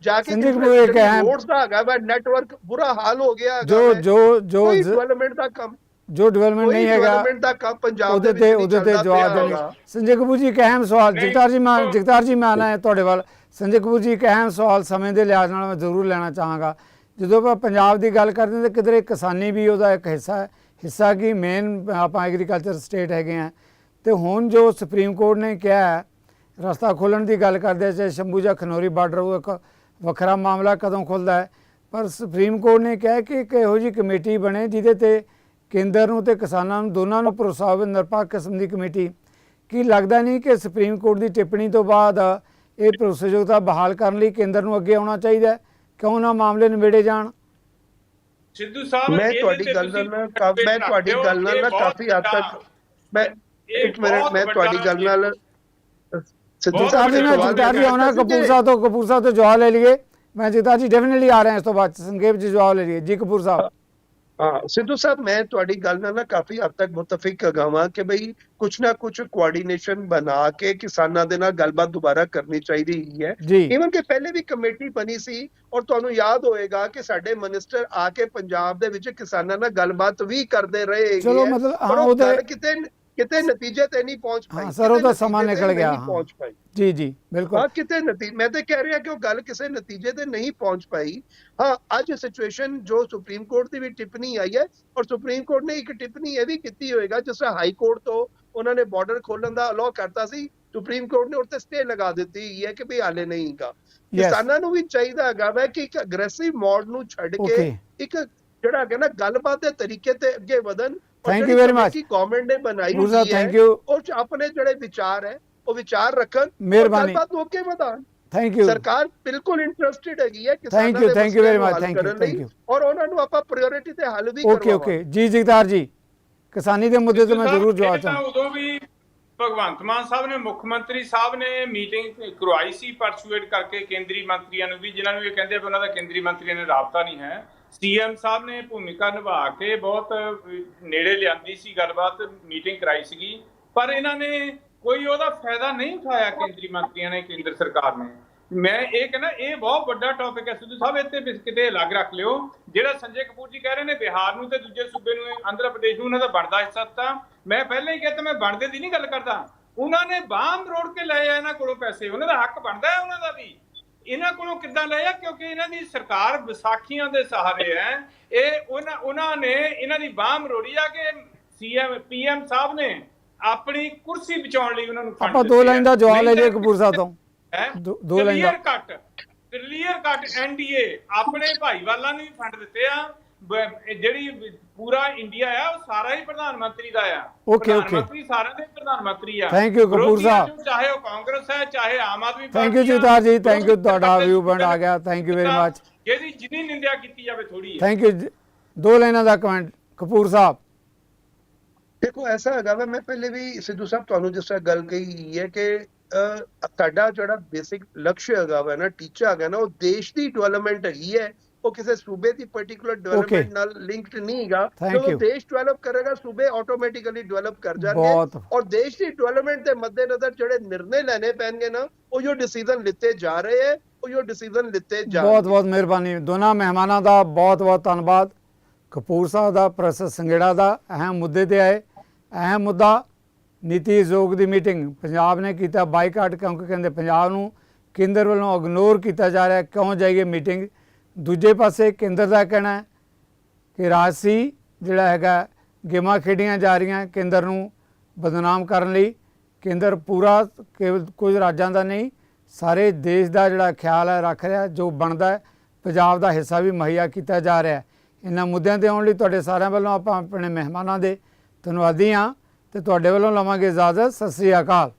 ਜਾ ਕੇ ਰੋਡਸ ਦਾ ਹੈਗਾ ਵਾ ਨੈਟਵਰਕ ਬੁਰਾ ਹਾਲ ਹੋ ਗਿਆ ਜੋ। ਜੋ ਜੋ ਡਿਵੈਲਪਮੈਂਟ ਦਾ ਕੰਮ ਜੋ ਡਿਵੈਲਪਮੈਂਟ ਨਹੀਂ ਹੈਗਾ ਡਿਵੈਲਪਮੈਂਟ ਦਾ ਕੰਮ ਪੰਜਾਬ ਉਹਦੇ ਦੇ ਤੇ ਵਿੱਚ ਉਹਦੇ ਤੇ ਜਵਾਬ ਦੇਣੇ। ਸੰਜੇ ਕਪੂਰ ਜੀ ਇੱਕ ਅਹਿਮ ਸਵਾਲ ਜਗਤਾਰ ਜੀ ਮੈਂ ਉਹ- ਜਗਤਾਰ ਜੀ ਮੈਂ ਆਉਣਾ ਹੈ ਤੁਹਾਡੇ ਵੱਲ ਸੰਜੇ ਕਪੂਰ ਜੀ, ਇੱਕ ਅਹਿਮ ਸਵਾਲ ਸਮੇਂ ਦੇ ਲਿਹਾਜ਼ ਨਾਲ ਮੈਂ ਜ਼ਰੂਰ ਲੈਣਾ ਚਾਹਾਂਗਾ। ਜਦੋਂ ਆਪਾਂ ਪੰਜਾਬ ਦੀ ਗੱਲ ਕਰਦੇ ਹਾਂ, ਤਾਂ ਕਿਧਰੇ ਕਿਸਾਨੀ ਵੀ ਉਹਦਾ ਇੱਕ ਹਿੱਸਾ ਹੈ। ਹਿੱਸਾ ਕੀ? ਮੇਨ ਆਪਾਂ ਐਗਰੀਕਲਚਰ ਸਟੇਟ ਹੈਗੇ ਆ ਤੇ ਹੁਣ ਜੋ ਸੁਪਰੀਮ ਕੋਰਟ ਨੇ ਕਿਹਾ ਰਸਤਾ ਖੋਲਣ ਦੀ ਗੱਲ ਕਰਦੇ ਚਾਹੇ ਸ਼ੰਭੂ ਜਾਂ ਖਨੌਰੀ ਬਾਰਡਰ ਉਹ ਇੱਕ ਵੱਖਰਾ ਮਾਮਲਾ ਕਦੋਂ ਖੁੱਲਦਾ ਹੈ। ਪਰ ਸੁਪਰੀਮ ਕੋਰਟ ਨੇ ਕਿਹਾ ਕਿ ਇੱਕ ਇਹੋ ਜਿਹੀ ਕਮੇਟੀ ਬਣੇ, ਜਿਹਦੇ ਤੇ ਕੇਂਦਰ ਨੂੰ ਤੇ ਕਿਸਾਨਾਂ ਨੂੰ ਦੋਨਾਂ ਨੂੰ ਭਰੋਸਾ ਹੋਵੇ, ਨਿਰਪੱਖ ਕਿਸਮ ਦੀ ਕਮੇਟੀ। ਕੀ ਲੱਗਦਾ ਨਹੀਂ ਕਿ ਸੁਪਰੀਮ ਕੋਰਟ ਦੀ ਟਿੱਪਣੀ ਤੋਂ ਬਾਅਦ ਇਹ ਭਰੋਸੇਯੋਗਤਾ ਬਹਾਲ ਕਰਨ ਲਈ ਕੇਂਦਰ ਨੂੰ ਅੱਗੇ ਆਉਣਾ ਚਾਹੀਦਾ ਹੈ। ਕਿਉਂ ਨਾ ਮਾਮਲੇ ਨਿਬੇੜੇ ਜਾਣ? ਸਿੱਧੂ ਸਾਹਿਬ ਮੈਂ ਤੁਹਾਡੀ ਗੱਲ ਨਾਲ ਮੈਂ ਤੁਹਾਡੀ ਗੱਲ ਨਾਲ ਕਾਫੀ ਹੱਦ ਤੱਕ ਮੈਂ ਇੱਕ ਮਿੰਟ ਮੈਂ ਤੁਹਾਡੀ ਗੱਲ ਨਾਲ ਸਿੱਧੂ ਸਾਹਿਬ ਜੀ ਮੈਂ ਸਵਾਲ ਜਗਤਾਰ ਜੀ ਇਹ ਆਉਣਾ ਕਪੂਰ ਸਾਹਿਬ ਤੋਂ ਕਪੂਰ ਸਾਹਿਬ ਤੋਂ ਜਵਾਬ ਲੈ ਲਈਏ। ਮੈਂ ਜਗਤਾਰ ਜੀ ਡੈਫੀਨਿਟਲੀ ਆ ਰਹੇ ਹਾਂ ਇਸ ਤੋਂ ਬਾਅਦ। ਸੰਖੇਪ ਚ ਜਵਾਬ ਲੈ ਲਈਏ। ਜੀ ਕਪੂਰ ਸਾਹਿਬ। ਸਿੱਧੂ ਸਾਹਿਬ ਮੈਂ ਤੁਹਾਡੀ ਗੱਲ ਨਾਲ ਨਾ ਕਾਫੀ ਹੱਦ ਤੱਕ ਮੁਤਫਿਕ ਹੈਗਾਵਾਂ ਕਿ ਬਈ ਕੁਛ ਨਾ ਕੁਛ ਕੋਆਰਡੀਨੇਸ਼ਨ ਬਣਾ ਕੇ ਕਿਸਾਨਾਂ ਦੇ ਨਾਲ ਗੱਲਬਾਤ ਦੁਬਾਰਾ ਕਰਨੀ ਚਾਹੀਦੀ ਹੀ ਇਵਨ ਕਿ ਪਹਿਲੇ ਵੀ ਕਮੇਟੀ ਬਣੀ ਸੀ ਔਰ ਤੁਹਾਨੂੰ ਯਾਦ ਹੋਏਗਾ ਕਿ ਸਾਡੇ ਮਿਨਿਸਟਰ ਆ ਕੇ ਪੰਜਾਬ ਦੇ ਵਿੱਚ ਕਿਸਾਨਾਂ ਨਾਲ ਗੱਲਬਾਤ ਵੀ ਕਰਦੇ ਰਹੇ ਹੈਗੇ ਚਲੋ। ਮਤਲਬ ਹਾਂ ਉਹ ਉਹਦੇ ਕਿਤੇ ਕਿਤੇ ਨਤੀਜੇ ਤੇ ਨਹੀਂ ਪਹੁੰਚ ਪਾਈ ਹਾਂ, ਸਰ, ਉਹ ਕਿਤੇ ਤਾਂ ਸਮਾਂ ਨਿਕਲ ਗਿਆ। ਪਹੁੰਚ ਪਾਈ ਜੀ ਜੀ ਬਿਲਕੁਲ ਹਾਂ ਕਿਤੇ ਨਤੀਜੇ ਮੈਂ ਤਾਂ ਕਹਿ ਰਿਹਾ ਕਿ ਉਹ ਗੱਲ ਕਿਸੇ ਨਤੀਜੇ ਤੇ ਨਹੀਂ ਪਹੁੰਚ ਪਾਈ ਹਾਂ ਅੱਜ ਸਿਚੁਏਸ਼ਨ ਜੋ ਸੁਪਰੀਮ ਕੋਰਟ ਦੀ ਵੀ ਟਿੱਪਣੀ ਆਈ ਹੈ ਔਰ ਸੁਪਰੀਮ ਕੋਰਟ ਨੇ ਇੱਕ ਟਿੱਪਣੀ ਇਹ ਵੀ ਕੀਤੀ ਹੋਏਗਾ ਜਿਸ ਤਰ੍ਹਾਂ ਹਾਈ ਕੋਰਟ ਤੋਂ ਉਹਨਾਂ ਨੇ ਬਾਰਡਰ ਖੋਲਣ ਦਾ ਅਲਾਉ ਕਰਤਾ ਸੀ ਸੁਪਰੀਮ ਕੋਰਟ ਨੇ ਉੱਤੇ ਸਟੇ ਲਗਾ ਦਿੱਤੀ ਹੈ ਕਿ ਵੀ ਹਾਲੇ ਨਹੀਂਗਾ. ਕਿਸਾਨਾਂ ਨੂੰ ਵੀ ਚਾਹੀਦਾ ਹੈਗਾ ਵੈ ਕਿ ਇੱਕ ਅਗਰੈਸਿਵ ਮੋਡ ਨੂੰ ਛੱਡ ਕੇ. ਇੱਕ ਜਿਹੜਾ ਹੈਗਾ ਨਾ ਗੱਲਬਾਤ ਦੇ ਤਰੀਕੇ ਤੇ ਅੱਗੇ ਵਧਣ Thank you very much. Government ਨੇ ਬਣਾਈ ਹੈ ਥੈਂਕ ਯੂ ਉਹ 'ਚ ਆਪਣੇ ਜਿਹੜੇ ਵਿਚਾਰ ਹੈ ਉਹ ਵਿਚਾਰ ਰੱਖਣ ਔਰ ਮਿਹਰਬਾਨੀ। ਗੱਲਬਾਤ ਹੋ ਕੇ ਵਧਾਣ ਥੈਂਕ ਯੂ ਸਰਕਾਰ ਬਿਲਕੁਲ ਇੰਟਰਸਟਿਡ ਹੈਗੀ ਹੈ Thank you, thank you very much, thank you, ਕਰਨ ਲਈ thank you. ਔਰ ਉਹਨਾਂ ਨੂੰ ਆਪਾਂ ਪ੍ਰਾਇੋਰਟੀ ਤੇ ਹੱਲ ਵੀ ਓਕੇ ਓਕੇ ਜੀ ਜਗਤਾਰ ਜੀ ਕਿਸਾਨੀ ਦੇ ਮੁੱਦੇ ਤੇ ਮੈਂ ਜ਼ਰੂਰ ਜਵਾਬ ਚਾਹਾਂ ਉਦੋਂ ਵੀ ਭਗਵੰਤ ਮਾਨ ਸਾਹਿਬ ਨੇ ਮੁੱਖ ਮੰਤਰੀ ਸਾਹਿਬ ਨੇ ਮੀਟਿੰਗ ਕਰਵਾਈ ਸੀ ਪਰਸੂਏਟ ਕਰਕੇ ਕੇਂਦਰੀ ਮੰਤਰੀਆਂ ਨੂੰ ਵੀ ਜਿਨ੍ਹਾਂ ਨੂੰ ਇਹ ਕਹਿੰਦੇ ਵੀ ਉਹਨਾਂ ਦਾ ਕੇਂਦਰੀ ਮੰਤਰੀਆਂ ਨੇ ਰਾਬਤਾ ਨਹੀਂ ਹੈ। ਸੀਐਮ ਸਾਹਿਬ ਨੇ ਭੂਮਿਕਾ ਨਿਭਾ ਕੇ ਬਹੁਤ ਨੇੜੇ ਲਿਆਂਦੀ ਸੀ, ਗੱਲਬਾਤ ਮੀਟਿੰਗ ਕਰਾਈ ਸੀਗੀ। ਪਰ ਇਹਨਾਂ ਨੇ ਕੋਈ ਉਹਦਾ ਫਾਇਦਾ ਨਹੀਂ ਉਠਾਇਆ ਕੇਂਦਰੀ ਮੰਤਰੀਆਂ ਨੇ, ਕੇਂਦਰ ਸਰਕਾਰ ਨੇ। ਮੈਂ ਇਹ ਕਹਿੰਦਾ, ਇਹ ਬਹੁਤ ਵੱਡਾ ਟੌਪਿਕ ਹੈ। ਸਿੱਧੂ ਸਾਹਿਬ, ਇੱਥੇ ਕਿਤੇ ਅਲੱਗ ਰੱਖ ਲਿਓ। ਜਿਹੜਾ ਸੰਜੇ ਕਪੂਰ ਜੀ ਕਹਿ ਰਹੇ ਨੇ, ਬਿਹਾਰ ਨੂੰ ਤੇ ਦੂਜੇ ਸੂਬੇ ਨੂੰ, ਆਂਧਰਾ ਪ੍ਰਦੇਸ਼ ਨੂੰ, ਉਹਨਾਂ ਦਾ ਬਣਦਾ ਹਿੱਸਾ ਤਾਂ ਮੈਂ ਪਹਿਲਾਂ ਹੀ ਕਹਿੰਦਾ ਮੈਂ ਬਣਦੇ ਦੀ ਨਹੀਂ ਗੱਲ ਕਰਦਾ। ਉਹਨਾਂ ਨੇ ਬਾਹਮ ਰੋੜ ਕੇ ਲਏ ਆ ਇਹਨਾਂ ਕੋਲੋਂ ਪੈਸੇ। ਉਹਨਾਂ ਦਾ ਹੱਕ ਬਣਦਾ ਹੈ ਉਹਨਾਂ ਦਾ ਵੀ। ਇਹਨਾਂ ਕੋਲੋਂ ਕਿੱਦਾਂ ਲਏ ਆ? ਕਿਉਂਕਿ ਇਹਨਾਂ ਦੀ ਸਰਕਾਰ ਵਿਸਾਖੀਆਂ ਦੇ ਸਹਾਰੇ ਹੈ। ਇਹ ਉਹਨਾਂ ਉਹਨਾਂ ਨੇ ਇਹਨਾਂ ਦੀ ਬਾਹਮ ਰੋੜੀ ਆ ਕਿ ਸੀਐਮ ਪੀਐਮ ਸਾਹਿਬ ਨੇ ਆਪਣੀ ਕੁਰਸੀ ਬਚਾਉਣ ਲਈ ਉਹਨਾਂ ਨੂੰ ਆਪਾਂ ਦੋ ਲਾਈਨ। ਦਾ ਜਵਾਬ ਲੈ ਲਈਏ ਕਪੂਰ ਸਾਹਿਬ ਤੋਂ। ਦੋ- ਲਾਈਨ ਦਾ। Clear cut clear cut NDA ਆਪਣੇ ਭਾਈਵਾਲਾਂ ਨੂੰ ਵੀ ਫੰਡ ਦਿੱਤੇ ਆ। ਜਿਹੜੀ ਪੂਰਾ ਇੰਡੀਆ ਆ ਉਹ ਸਾਰਾ ਹੀ ਪ੍ਰਧਾਨ ਮੰਤਰੀ ਦਾ ਆ। ਪ੍ਰਧਾਨ okay. ਮੰਤਰੀ ਸਾਰਿਆਂ ਦੇ ਪ੍ਰਧਾਨ ਮੰਤਰੀ ਆ। Thank you, ਕਪੂਰ ਸਾਹਿਬ। ਚਾਹੇ ਉਹ ਕਾਂਗਰਸ ਹੈ ਚਾਹੇ Aam Aadmi thank you Jagtar ji thank you ਤੁਹਾਡਾ ਵਿਊ ਪੁਆਇੰਟ ਆ ਗਿਆ। ਥੈਂਕ ਯੂ ਵੈਰੀ ਮਚ ਜਿਹਦੀ ਜਿੰਨੀ ਨਿੰਦਿਆ ਕੀਤੀ ਜਾਵੇ ਥੋੜੀ ਹੈ। ਥੈਂਕ ਯੂ ਦੋ ਲਾਈਨਾਂ ਦਾ ਕਮੈਂਟ ਕਪੂਰ ਸਾਹਿਬ। ਦੇਖੋ ਐਸਾ ਹੈਗਾ ਵਾ ਮੈਂ ਪਹਿਲੇ ਵੀ ਸਿੱਧੂ ਸਾਹਿਬ ਤੁਹਾਨੂੰ ਜਿਸ ਤਰ੍ਹਾਂ ਗੱਲ ਕਹੀ ਹੈ ਕਿ ਅਹ, ਸਾਡਾ ਜਿਹੜਾ ਬੇਸਿਕ ਲਕਸ਼ ਹੈਗਾ ਵਾ ਨਾ ਟੀਚਾ ਹੈਗਾ ਨਾ ਉਹ ਦੇਸ਼ ਦੀ ਡਿਵੈਲਪਮੈਂਟ ਹੈਗੀ ਹੈ। ਉਹ ਕਿਸੇ ਸੂਬੇ ਦੀ ਪਾਰਟਿਕੂਲਰ ਡਿਵੈਲਪਮੈਂਟ ਨਾਲ ਲਿੰਕਡ ਨਹੀਂ ਹੈਗਾ ਜਦੋਂ. ਦੇਸ਼ ਡਿਵੈਲਪ ਕਰੇਗਾ ਸੂਬੇ ਆਟੋਮੈਟਿਕਲੀ ਡਿਵੈਲਪ ਕਰ ਜਾਣਗੇ। ਔਰ ਦੇਸ਼ ਦੀ ਡਿਵੈਲਪਮੈਂਟ ਦੇ ਮੱਦੇਨਜ਼ਰ ਜਿਹੜੇ ਨਿਰਣੇ ਲੈਣੇ ਪੈਣਗੇ ਨਾ ਉਹ ਜੋ ਡਿਸੀਜਨ ਲਿੱਤੇ ਜਾ ਰਹੇ ਹੈ ਉਹ ਜੋ ਡਿਸੀਜਨ ਲਿੱਤੇ ਜਾ ਬਹੁਤ ਬਹੁਤ ਮਿਹਰਬਾਨੀ। ਦੋਨਾਂ ਮਹਿਮਾਨਾਂ ਦਾ ਬਹੁਤ ਬਹੁਤ ਧੰਨਵਾਦ। ਕਪੂਰ ਸਾਹਿਬ ਦਾ ਪ੍ਰੋਫੈਸਰ ਸੰਗੇੜਾ ਦਾ ਅਹਿਮ ਮੁੱਦੇ ਤੇ ਆਏ। ਅਹਿਮ ਮੁੱਦਾ ਨੀਤੀ ਆਯੋਗ ਦੀ ਮੀਟਿੰਗ ਪੰਜਾਬ ਨੇ ਕੀਤਾ ਬਾਈਕਾਟ ਕਿਉਂਕਿ ਕਹਿੰਦੇ ਪੰਜਾਬ ਨੂੰ ਕੇਂਦਰ ਵੱਲੋਂ ਇਗਨੋਰ ਕੀਤਾ ਜਾ ਰਿਹਾ ਕਿਉਂ ਜਾਈਏ ਮੀਟਿੰਗ ਦੂਜੇ ਪਾਸੇ ਕੇਂਦਰ ਦਾ ਕਹਿਣਾ ਹੈ ਕਿ ਰਾਜਸੀ ਜਿਹੜਾ ਹੈਗਾ, ਗੇਮਾਂ ਖੇਡੀਆਂ ਜਾ ਰਹੀਆਂ ਕੇਂਦਰ ਨੂੰ ਬਦਨਾਮ ਕਰਨ ਲਈ। ਕੇਂਦਰ ਪੂਰਾ ਕੇਵਲ ਕੁਝ ਰਾਜਾਂ ਦਾ ਨਹੀਂ, ਸਾਰੇ ਦੇਸ਼ ਦਾ ਜਿਹੜਾ ਖਿਆਲ ਹੈ, ਰੱਖ ਰਿਹਾ, ਜੋ ਬਣਦਾ ਪੰਜਾਬ ਦਾ ਹਿੱਸਾ ਵੀ ਮੁਹੱਈਆ ਕੀਤਾ ਜਾ ਰਿਹਾ ਇਹਨਾਂ ਮੁੱਦਿਆਂ ਤੇ ਆਉਣ ਲਈ ਤੁਹਾਡੇ ਸਾਰਿਆਂ ਵੱਲੋਂ ਆਪਾਂ ਆਪਣੇ ਮਹਿਮਾਨਾਂ ਦੇ ਧੰਨਵਾਦੀ ਹਾਂ ਤੇ ਤੁਹਾਡੇ ਵੱਲੋਂ ਲਵਾਂਗੇ ਇਜਾਜ਼ਤ। ਸਤਿ ਸ੍ਰੀ ਅਕਾਲ।